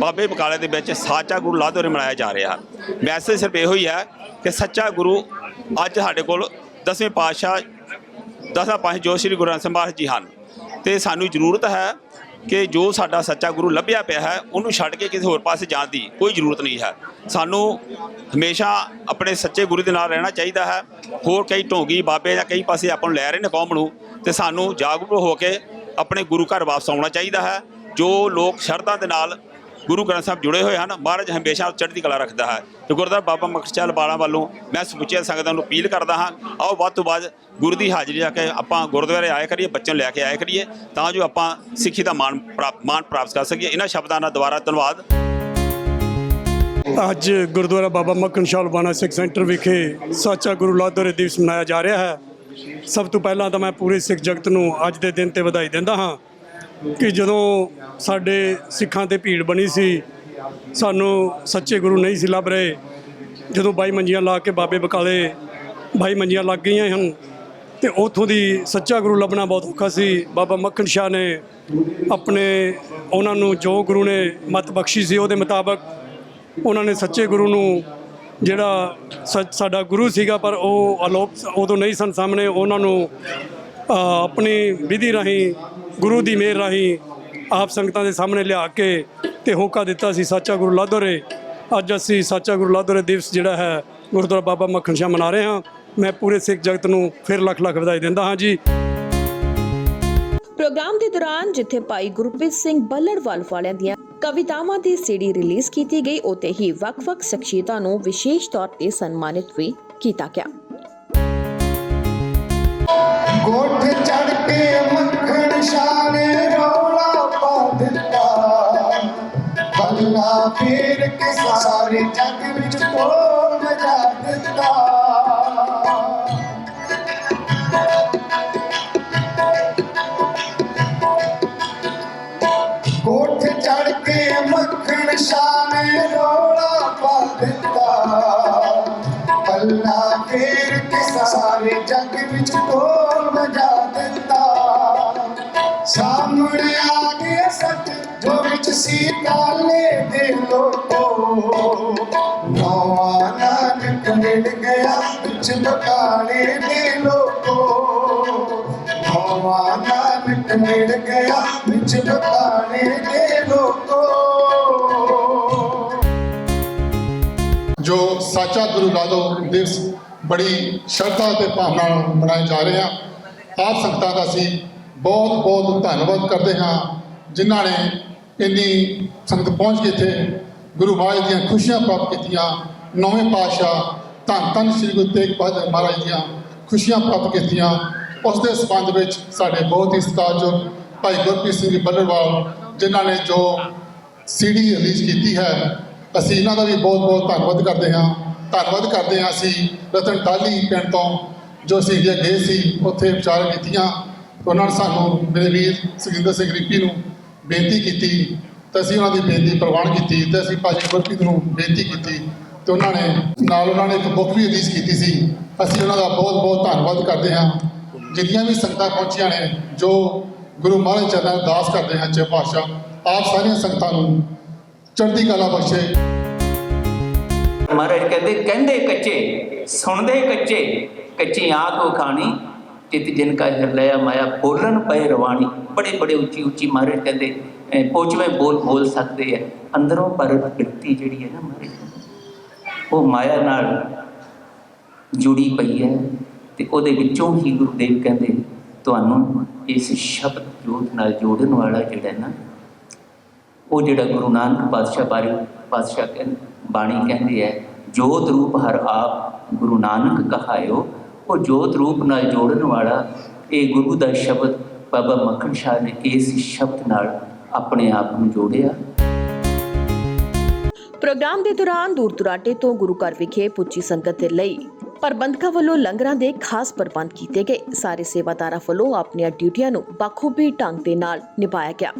ਬਾਬੇ ਬਕਾਲੇ ਦੇ ਵਿੱਚ ਸਾਚਾ ਗੁਰੂ ਲਾਧੋਰੇ ਮਨਾਇਆ ਜਾ ਰਿਹਾ। ਮੈਸੇਜ ਸਿਰਫ ਇਹੋ ਹੀ ਹੈ ਕਿ ਸੱਚਾ ਗੁਰੂ ਅੱਜ ਸਾਡੇ ਕੋਲ ਦਸਵੇਂ ਪਾਤਸ਼ਾਹ, ਦਸਾਂ ਪਾਤਸ਼ਾਹ ਜੋ ਸ੍ਰੀ ਗੁਰੂ ਗ੍ਰੰਥ ਸਾਹਿਬ ਮਹਾਰਾਜ ਜੀ ਹਨ। ਤੇ ਸਾਨੂੰ ਜ਼ਰੂਰਤ ਹੈ ਕਿ ਜੋ ਸਾਡਾ ਸੱਚਾ ਗੁਰੂ ਲੱਭਿਆ ਪਿਆ ਹੈ, ਉਹਨੂੰ ਛੱਡ ਕੇ ਕਿਸੇ ਹੋਰ ਪਾਸੇ ਜਾਣ ਦੀ ਕੋਈ ਜ਼ਰੂਰਤ ਨਹੀਂ ਹੈ। ਸਾਨੂੰ ਹਮੇਸ਼ਾ ਆਪਣੇ ਸੱਚੇ ਗੁਰੂ ਦੇ ਨਾਲ ਰਹਿਣਾ ਚਾਹੀਦਾ ਹੈ। ਹੋਰ ਕਈ ਢੋਂਗੀ ਬਾਬੇ ਜਾਂ ਕਈ ਪਾਸੇ ਆਪਾਂ ਨੂੰ ਲੈ ਰਹੇ ਨੇ ਕੌਮ ਨੂੰ, ਤੇ ਸਾਨੂੰ ਜਾਗਰੂਕ ਹੋ ਕੇ ਆਪਣੇ ਗੁਰੂ ਘਰ ਵਾਪਸ ਆਉਣਾ ਚਾਹੀਦਾ ਹੈ। ਜੋ ਲੋਕ ਸ਼ਰਧਾ ਦੇ ਨਾਲ ਗੁਰੂ ਗ੍ਰੰਥ ਸਾਹਿਬ ਜੁੜੇ ਹੋਏ ਹਨ, ਮਹਾਰਾਜ ਹਮੇਸ਼ਾ ਚੜ੍ਹਦੀ ਕਲਾ ਰੱਖਦਾ ਹੈ। ਤੇ ਗੁਰਦੁਆਰਾ ਬਾਬਾ ਮਕਸਚਲ ਬਾਲਾ ਵੱਲੋਂ ਮੈਂ ਸਮੁੱਚੀਆਂ ਸੰਗਤਾਂ ਨੂੰ ਅਪੀਲ ਕਰਦਾ ਹਾਂ, ਆਓ ਵੱਧ ਤੋਂ ਵੱਧ ਗੁਰੂ ਦੀ ਹਾਜ਼ਰੀ ਆ ਕੇ ਆਪਾਂ ਗੁਰਦੁਆਰੇ ਆਇਆ ਕਰੀਏ, ਬੱਚਿਆਂ ਨੂੰ ਲੈ ਕੇ ਆਇਆ ਕਰੀਏ, ਤਾਂ ਜੋ ਆਪਾਂ ਸਿੱਖੀ ਦਾ ਮਾਣ ਪ੍ਰਾਪਤ ਮਾਣ ਪ੍ਰਾਪਤ ਕਰ ਸਕੀਏ। ਇਹਨਾਂ ਸ਼ਬਦਾਂ ਦਾ ਦੁਬਾਰਾ ਧੰਨਵਾਦ। ਅੱਜ ਗੁਰਦੁਆਰਾ ਬਾਬਾ ਮੱਖਣ ਸ਼ਾਹ ਬਾਣਾ ਸਿੱਖ ਸੈਂਟਰ ਵਿਖੇ ਸਾਚਾ ਗੁਰੂ ਲਾਧੋਰੇ ਦਿਵਸ ਮਨਾਇਆ ਜਾ ਰਿਹਾ ਹੈ। ਸਭ ਤੋਂ ਪਹਿਲਾਂ ਤਾਂ ਮੈਂ ਪੂਰੇ ਸਿੱਖ ਜਗਤ ਨੂੰ ਅੱਜ ਦੇ ਦਿਨ ਤੇ ਵਧਾਈ ਦਿੰਦਾ ਹਾਂ ਕਿ ਜਦੋਂ ਸਾਡੇ ਸਿੱਖਾਂ ਤੇ ਭੀੜ ਬਣੀ ਸੀ। ਸਾਨੂੰ ਸੱਚੇ ਗੁਰੂ ਨਹੀਂ ਸੀ ਲੱਭ ਰਹੇ। ਜਦੋਂ ਬਾਈ ਮੰਜੀਆਂ ਲਾ ਕੇ ਬਾਬੇ ਬਕਾਲੇ ਬਾਈ ਮੰਜੀਆਂ ਲੱਗ ਗਈਆਂ ਹਨ, ਤੇ ਉਥੋਂ ਦੀ ਸੱਚਾ ਗੁਰੂ ਲੱਭਣਾ ਬਹੁਤ ਔਖਾ ਸੀ। ਬਾਬਾ ਮੱਖਣ ਸ਼ਾਹ ਨੇ ਆਪਣੇ ਉਹਨਾਂ ਨੂੰ ਜੋ ਗੁਰੂ ਨੇ ਮਤ ਬਖਸ਼ੀ ਸੀ, ਉਹਦੇ ਮੁਤਾਬਕ ਉਹਨਾਂ ਨੇ ਸੱਚੇ ਗੁਰੂ ਨੂੰ ਜਿਹੜਾ ਸ- ਸਾਡਾ ਗੁਰੂ ਸੀਗਾ, ਪਰ ਉਹ ਅਲੋਪ ਉਦੋਂ ਨਹੀਂ ਸਨ ਸਾਹਮਣੇ। ਉਹਨਾਂ ਨੂੰ ਆਪਣੀ ਵਿਧੀ ਰਾਹੀਂ, ਗੁਰੂ ਦੀ ਮਿਹਰ ਰਾਹੀਂ ਆਪ ਸੰਗਤਾਂ ਦੇ ਸਾਹਮਣੇ ਲਿਆ ਕੇ ਤੇ ਹੋਕਾ ਦਿੱਤਾ ਸੀ ਸਾਚਾ ਗੁਰੂ ਲਾਧੋਰੇ। ਅੱਜ ਅਸੀਂ ਸਾਚਾ ਗੁਰੂ ਲਾਧੋਰੇ ਦਿਵਸ ਜਿਹੜਾ ਹੈ ਗੁਰਦੁਆਰਾ ਬਾਬਾ ਮੱਖਣ ਸ਼ਾਹ ਮਨਾ ਰਹੇ ਹਾਂ। ਮੈਂ ਪੂਰੇ ਸਿੱਖ ਜਗਤ ਨੂੰ ਫਿਰ ਲੱਖ ਲੱਖ ਵਧਾਈ ਦਿੰਦਾ ਹਾਂ ਜੀ। ਪ੍ਰੋਗਰਾਮ ਦੇ ਦੌਰਾਨ ਜਿੱਥੇ ਭਾਈ ਗੁਰਪ੍ਰੀਤ ਸਿੰਘ ਬੱਲੜਵਾਲ ਵਾਲਿਆਂ ਦੀਆਂ ਕਵਿਤਾਵਾਂ ਦੀ ਸੀਡੀ ਰਿਲੀਜ਼ ਕੀਤੀ ਗਈ ਉਤੇ ਹੀ ਵੱਖ-ਵੱਖ ਸ਼ਖਸੀਅਤਾਂ ਨੂੰ ਵਿਸ਼ੇਸ਼ ਤੌਰ ਤੇ ਸਨਮਾਨਿਤ ਵੀ ਕੀਤਾ ਗਿਆ। ਗੋਠ ਚੜ ਕੇ ਮੱਖਣ ਸ਼ਾਹ ਨੇ ਫੇਰ ਕੇ ਸਾਰੇ ਜੱਗ ਵਿੱਚ ਤੋੜ ਮਜਾ ਦਿੱਤਾ ਸੀ ਕਾਲੇ ਦੇ ਲੋਕੋ ਨਵਾਂ ਨਾਨਕ ਮਿਲ ਗਿਆ ਵਿੱਚ ਬਕਾਲੇ ਦੇ ਲੋਕੋ ਨਵਾਂ ਨਾਨਕ ਮਿਲ ਗਿਆ ਵਿੱਚ ਬਕਾਲੇ ਦੇ ਲੋਕੋ ਜੋ ਸਾਚਾ ਗੁਰੂ ਲਾਦੋ ਦਿਵਸ ਬੜੀ ਸ਼ਰਧਾ ਤੇ ਭਾਵਨਾ ਨਾਲ ਮਨਾਏ ਜਾ ਰਹੇ ਆ, ਆਪ ਸੰਗਤਾਂ ਦਾ ਅਸੀਂ ਬਹੁਤ ਬਹੁਤ ਧੰਨਵਾਦ ਕਰਦੇ ਹਾਂ, ਜਿਨ੍ਹਾਂ ਨੇ ਇੰਨੀ ਸੰਗਤ ਪਹੁੰਚ ਕੇ ਇੱਥੇ। ਗੁਰੂ ਮਹਾਰਾਜ ਦੀਆਂ ਖੁਸ਼ੀਆਂ ਪ੍ਰਾਪਤ ਕੀਤੀਆਂ। ਨੌਵੇਂ ਪਾਤਸ਼ਾਹ ਧੰਨ ਧੰਨ ਸ੍ਰੀ ਗੁਰੂ ਤੇਗ ਬਹਾਦਰ ਮਹਾਰਾਜ ਦੀਆਂ ਖੁਸ਼ੀਆਂ ਪ੍ਰਾਪਤ ਕੀਤੀਆਂ। ਉਸ ਦੇ ਸੰਬੰਧ ਵਿੱਚ ਸਾਡੇ ਬਹੁਤ ਹੀ ਸਤਿਕਾਰਯੋਗ ਭਾਈ ਗੁਰਪ੍ਰੀਤ ਸਿੰਘ ਜੀ ਬੱਲਰਵਾਲ ਜਿਨ੍ਹਾਂ ਨੇ ਜੋ ਸੀਡੀ ਰਿਲੀਜ਼ ਕੀਤੀ ਹੈ, ਅਸੀਂ ਇਹਨਾਂ ਦਾ ਵੀ ਬਹੁਤ ਬਹੁਤ ਧੰਨਵਾਦ ਕਰਦੇ ਹਾਂ। ਧੰਨਵਾਦ ਕਰਦੇ ਹਾਂ ਅਸੀਂ ਰਤਨ ਟਾਲੀ ਪਿੰਡ ਤੋਂ, ਜੋ ਅਸੀਂ ਇੰਡੀਆ ਗਏ ਸੀ, ਉੱਥੇ ਵਿਚਾਰ ਕੀਤੀਆਂ। ਉਹਨਾਂ ਨੇ ਸਾਨੂੰ ਮੇਰੇ ਵੀਰ ਸੁਖਿੰਦਰ ਸਿੰਘ ਰਿੱਪੀ ਨੂੰ ਬੇਨਤੀ ਕੀਤੀ, ਤਾਂ ਅਸੀਂ ਉਹਨਾਂ ਦੀ ਬੇਨਤੀ ਪ੍ਰਵਾਨ ਕੀਤੀ, ਤੇ ਅਸੀਂ ਭਾਜੀ ਗੁਰਪ੍ਰੀਤ ਨੂੰ ਬੇਨਤੀ ਕੀਤੀ, ਤੇ ਉਹਨਾਂ ਨੇ, ਨਾਲ ਉਹਨਾਂ ਨੇ ਇੱਕ ਬੁੱਕ ਵੀ ਰਿਲੀਜ਼ ਕੀਤੀ ਸੀ। ਅਸੀਂ ਉਹਨਾਂ ਦਾ ਬਹੁਤ ਬਹੁਤ ਧੰਨਵਾਦ ਕਰਦੇ ਹਾਂ। ਜਿੰਨੀਆਂ ਵੀ ਸੰਗਤਾਂ ਪਹੁੰਚੀਆਂ ਨੇ, ਜੋ ਗੁਰੂ ਮਹਾਰਾਜ ਚਰਨਾਂ ਦਾਸ ਕਰਦੇ ਹਾਂ ਚੇ ਪਾਤਸ਼ਾਹ, ਆਪ ਸਾਰੀਆਂ ਸੰਗਤਾਂ ਨੂੰ ਚੜ੍ਹਦੀ ਕਲਾ ਬਖਸ਼ੇ। ਮਹਾਰਾਜ ਕਹਿੰਦੇ ਕਹਿੰਦੇ ਕੱਚੇ, ਸੁਣਦੇ ਕੱਚੇ, ਕੱਚੀ ਆਂਖ ਖਾਣੀ। ਚਿਤ ਜਿਨ ਕਾ ਹਿਰਦਿਆ ਮਾਇਆ, ਬੋਲਣ ਪਏ ਰਵਾਣੀ ਬੜੇ ਬੜੇ ਉੱਚੀ ਉੱਚੀ ਮਾਰੇ ਕਹਿੰਦੇ ਪੋਚਵੇਂ ਬੋਲ ਬੋਲ ਸਕਦੇ ਆ। ਅੰਦਰੋਂ ਪਰ ਬਿਰਤੀ ਜਿਹੜੀ ਹੈ ਨਾ ਮਾਰੇ ਉਹ ਮਾਇਆ ਨਾਲ ਜੁੜੀ ਪਈ ਹੈ ਤੇ ਉਹਦੇ ਵਿੱਚੋਂ ਹੀ ਗੁਰਦੇਵ ਕਹਿੰਦੇ, ਤੁਹਾਨੂੰ ਇਸ ਸ਼ਬਦ ਜੋਤ ਨਾਲ ਜੋੜਨ ਵਾਲਾ ਜਿਹੜਾ ਨਾ, ਉਹ ਜਿਹੜਾ ਗੁਰੂ ਨਾਨਕ ਪਾਤਸ਼ਾਹ ਬਾਰੇ ਪਾਤਸ਼ਾਹ ਕਹਿੰਦੇ ਬਾਣੀ ਕਹਿੰਦੇ ਹੈ, ਜੋਤ ਰੂਪ ਹਰ ਆਪ ਗੁਰੂ ਨਾਨਕ ਕਹਾਇਓ ਉਹ ਜੋਤ ਰੂਪ ਨਾਲ ਜੋੜਨ ਵਾਲਾ ਇਹ ਗੁਰੂ ਦਾ ਸ਼ਬਦ ਬਾਬਾ ਮੱਖਣ ਸ਼ਾਹ ਨੇ ਇਸ ਸ਼ਬਦ ਨਾਲ ਆਪਣੇ ਆਪ ਨੂੰ ਜੋੜਿਆ। ਪ੍ਰੋਗਰਾਮ ਦੇ ਦੌਰਾਨ ਦੂਰ ਦੁਰਾਡੇ ਤੋਂ ਗੁਰੂ ਘਰ ਵਿਖੇ ਪੁੱਜੀ ਸੰਗਤ ਦੇ ਲਈ ਪ੍ਰਬੰਧਕਾਂ ਵੱਲੋਂ ਲੰਗਰਾਂ ਦੇ ਖਾਸ ਪ੍ਰਬੰਧ ਕੀਤੇ ਗਏ। ਸਾਰੇ ਸੇਵਾਦਾਰਾਂ ਵੱਲੋਂ ਆਪਣੀਆਂ ਡਿਊਟੀਆਂ ਨੂੰ ਬਾਖੂਬੀ ਢੰਗ ਦੇ ਨਾਲ ਨਿਭਾਇਆ ਗਿਆ।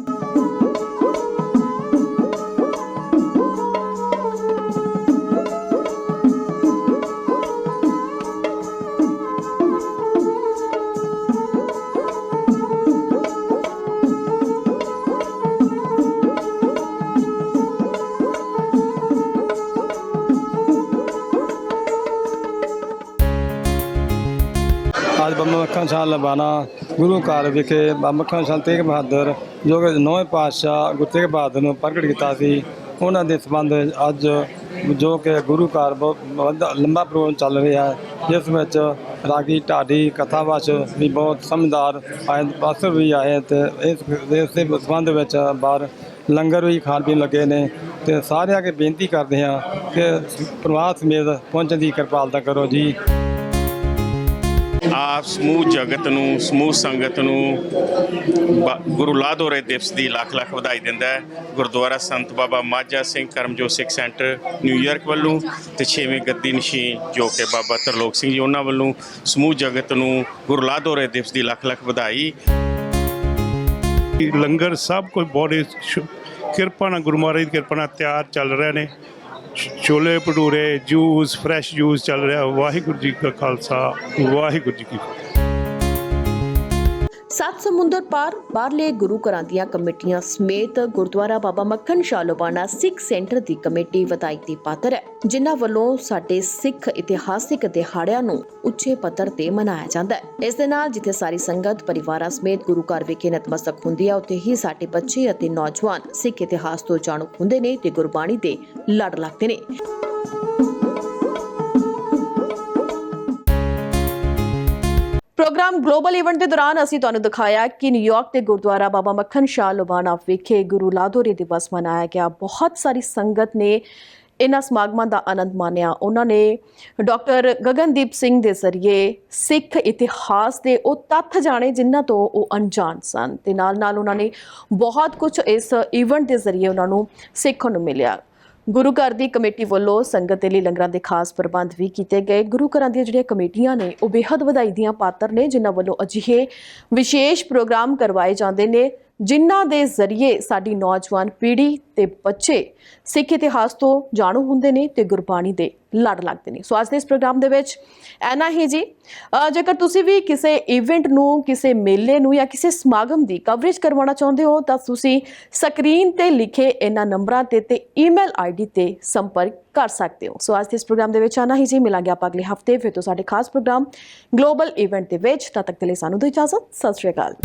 ਲਬਾਨਾ ਗੁਰੂ ਘਰ ਵਿਖੇ ਬਾਬਾ ਮੱਖਣ ਸ਼ਾਹ ਤੇਗ ਬਹਾਦਰ, ਜੋ ਕਿ ਨੌਵੇਂ ਪਾਤਸ਼ਾਹ ਗੁਰੂ ਤੇਗ ਬਹਾਦਰ ਨੂੰ ਪ੍ਰਗਟ ਕੀਤਾ ਸੀ, ਉਹਨਾਂ ਦੇ ਸੰਬੰਧ ਅੱਜ ਜੋ ਕਿ ਗੁਰੂ ਘਰ ਬਹੁਤ ਵੱਡਾ- ਲੰਬਾ ਪ੍ਰੋਗਰਾਮ ਚੱਲ ਰਿਹਾ ਹੈ, ਜਿਸ ਵਿੱਚ ਰਾਗੀ ਢਾਡੀ ਕਥਾਵਾਚ ਵੀ ਬਹੁਤ ਸਮਝਦਾਰ ਆਏ ਪਾਸਰ ਵੀ ਆਏ ਤੇ ਇਸ ਇਸ ਦੇ ਸੰਬੰਧ ਵਿੱਚ ਬਾਹਰ ਲੰਗਰ ਵੀ ਖਾਣ ਪੀਣ ਲੱਗੇ ਨੇ ਤੇ ਸਾਰਿਆਂ ਅੱਗੇ ਬੇਨਤੀ ਕਰਦੇ ਹਾਂ ਕਿ ਪਰਿਵਾਰ ਸਮੇਤ ਪਹੁੰਚਣ ਦੀ ਕਿਰਪਾਲਤਾ ਕਰੋ ਜੀ। ਆਪ ਸਮੂਹ ਜਗਤ ਨੂੰ, ਸਮੂਹ ਸੰਗਤ ਨੂੰ ਗੁਰੂ ਲਾਧੋਰੇ ਦਿਵਸ ਦੀ ਲੱਖ ਲੱਖ ਵਧਾਈ ਦਿੰਦਾ ਹੈ। Gurdwara Sant Baba Majha Singh Karamjot Sikh centre New York ਵੱਲੋਂ ਤੇ 6ਵੀਂ ਗੱਦੀ ਨਸ਼ੀਨ ਜੋ ਕਿ ਬਾਬਾ ਤਰਲੋਕ ਸਿੰਘ ਜੀ ਉਹਨਾਂ ਵੱਲੋਂ ਸਮੂਹ ਜਗਤ ਨੂੰ ਗੁਰੂ ਲਾਦੋਰੇ ਦਿਵਸ ਦੀ ਲੱਖ ਲੱਖ ਵਧਾਈ। ਲੰਗਰ ਸਭ ਕੁਝ ਬੜੀ ਕਿਰਪਾ ਨਾਲ, ਗੁਰੂ ਮਹਾਰਾਜ ਦੀ ਕਿਰਪਾ ਨਾਲ ਤਿਆਰ ਚੱਲ ਰਹੇ ਨੇ। Chole bhature, juice fresh juice ਚੱਲ ਰਿਹਾ। ਵਾਹਿਗੁਰੂ ਜੀ ਕਾ ਖਾਲਸਾ, ਵਾਹਿਗੁਰੂ ਜੀ ਕੀ ਫਤਿਹ। ਸੱਤ ਸਮੁੰਦਰ ਪਾਰ ਬਾਹਰਲੇ ਗੁਰੂ ਘਰਾਂ ਦੀਆਂ ਕਮੇਟੀਆਂ ਸਮੇਤ ਗੁਰਦੁਆਰਾ ਬਾਬਾ ਮੱਖਣ ਸ਼ਾਹ ਸਿੱਖ ਸੈਂਟਰ ਦੀ ਕਮੇਟੀ ਵਧਾਈ ਦੀ ਪਾਤਰ ਹੈ, ਜਿਨ੍ਹਾਂ ਵੱਲੋਂ ਸਾਡੇ ਸਿੱਖ ਇਤਿਹਾਸਿਕ ਦਿਹਾੜਿਆਂ ਨੂੰ ਉੱਚੇ ਪੱਧਰ ਤੇ ਮਨਾਇਆ ਜਾਂਦਾ ਹੈ। ਇਸ ਦੇ ਨਾਲ ਜਿੱਥੇ ਸਾਰੀ ਸੰਗਤ, ਪਰਿਵਾਰਾਂ ਸਮੇਤ ਗੁਰੂ ਘਰ ਵਿਖੇ ਨਤਮਸਤਕ ਹੁੰਦੀ ਹੈ, ਉੱਥੇ ਹੀ ਸਾਡੇ ਬੱਚੇ ਅਤੇ ਨੌਜਵਾਨ ਸਿੱਖ ਇਤਿਹਾਸ ਤੋਂ ਜਾਣੂ ਹੁੰਦੇ ਨੇ ਤੇ ਗੁਰਬਾਣੀ ਦੇ ਲੜ ਲੱਗਦੇ ਨੇ। ਪ੍ਰੋਗਰਾਮ ਗਲੋਬਲ ਇਵੈਂਟ ਦੇ ਦੌਰਾਨ ਅਸੀਂ ਤੁਹਾਨੂੰ ਦਿਖਾਇਆ ਕਿ ਨਿਊਯਾਰਕ ਦੇ ਗੁਰਦੁਆਰਾ ਬਾਬਾ ਮੱਖਣ ਸ਼ਾਹ ਲੋਬਾਨਾ ਵਿਖੇ ਗੁਰੂ ਲਾਦੋਰੇ ਦਿਵਸ ਮਨਾਇਆ ਗਿਆ। ਬਹੁਤ ਸਾਰੀ ਸੰਗਤ ਨੇ ਇਹਨਾਂ ਸਮਾਗਮਾਂ ਦਾ ਆਨੰਦ ਮਾਣਿਆ। ਉਹਨਾਂ ਨੇ ਡਾਕਟਰ ਗਗਨਦੀਪ ਸਿੰਘ ਦੇ ਜ਼ਰੀਏ ਸਿੱਖ ਇਤਿਹਾਸ ਦੇ ਉਹ ਤੱਥ ਜਾਣੇ ਜਿਨ੍ਹਾਂ ਤੋਂ ਉਹ ਅਣਜਾਣ ਸਨ। ਤੇ ਨਾਲ ਨਾਲ ਉਹਨਾਂ ਨੇ ਬਹੁਤ ਕੁਝ ਇਸ ਇਵੈਂਟ ਦੇ ਜ਼ਰੀਏ ਉਹਨਾਂ ਨੂੰ ਸਿੱਖਣ ਨੂੰ ਮਿਲਿਆ। ਗੁਰੂ ਘਰ ਦੀ ਕਮੇਟੀ ਵੱਲੋਂ ਸੰਗਤ ਦੇ ਲਈ ਲੰਗਰਾਂ ਦੇ ਖਾਸ ਪ੍ਰਬੰਧ ਵੀ ਕੀਤੇ ਗਏ। ਗੁਰੂ ਘਰਾਂ ਦੀਆਂ ਜਿਹੜੀਆਂ ਕਮੇਟੀਆਂ ਨੇ, ਉਹ ਬੇहद ਵਧਾਈ ਦੀਆਂ ਪਾਤਰ ਨੇ, ਜਿਨ੍ਹਾਂ ਵੱਲੋਂ ਅਜਿਹੇ ਵਿਸ਼ੇਸ਼ ਪ੍ਰੋਗਰਾਮ ਕਰਵਾਏ ਜਾਂਦੇ ਨੇ। ਜਿਨ੍ਹਾਂ ਦੇ ਜ਼ਰੀਏ ਸਾਡੀ ਨੌਜਵਾਨ ਪੀੜ੍ਹੀ ਤੇ ਬੱਚੇ ਸਿੱਖ ਇਤਿਹਾਸ ਤੋਂ ਜਾਣੂ ਹੁੰਦੇ ਨੇ ਤੇ ਗੁਰਬਾਣੀ ਦੇ ਲੜ ਲੱਗਦੇ ਨੇ। ਸੋ ਅੱਜ ਦੇ ਇਸ ਪ੍ਰੋਗਰਾਮ ਦੇ ਵਿੱਚ ਐਨਾ ਹੀ ਜੀ। ਜੇਕਰ ਤੁਸੀਂ ਵੀ ਕਿਸੇ ਇਵੈਂਟ ਨੂੰ, ਕਿਸੇ ਮੇਲੇ ਨੂੰ ਜਾਂ ਕਿਸੇ ਸਮਾਗਮ ਦੀ ਕਵਰੇਜ ਕਰਵਾਉਣਾ ਚਾਹੁੰਦੇ ਹੋ, ਤਾਂ ਤੁਸੀਂ ਸਕਰੀਨ ਤੇ ਲਿਖੇ ਇਹਨਾਂ ਨੰਬਰਾਂ ਤੇ ਤੇ ਈਮੇਲ ਆਈਡੀ ਤੇ ਸੰਪਰਕ ਕਰ ਸਕਦੇ ਹੋ। ਸੋ ਅੱਜ ਦੇ ਇਸ ਪ੍ਰੋਗਰਾਮ ਦੇ ਵਿੱਚ ਐਨਾ ਹੀ ਜੀ। ਮਿਲਾਂਗੇ ਆਪਾਂ ਅਗਲੇ ਹਫ਼ਤੇ, ਫਿਰ ਤੋਂ ਸਾਡੇ ਖਾਸ ਪ੍ਰੋਗਰਾਮ ਗਲੋਬਲ ਇਵੈਂਟ ਦੇ ਵਿੱਚ। ਤਦ ਤੱਕ ਦੇ ਲਈ ਸਾਨੂੰ ਦਿਓ ਇਜਾਜ਼ਤ। ਸਤਿ ਸ਼੍ਰੀ ਅਕਾਲ।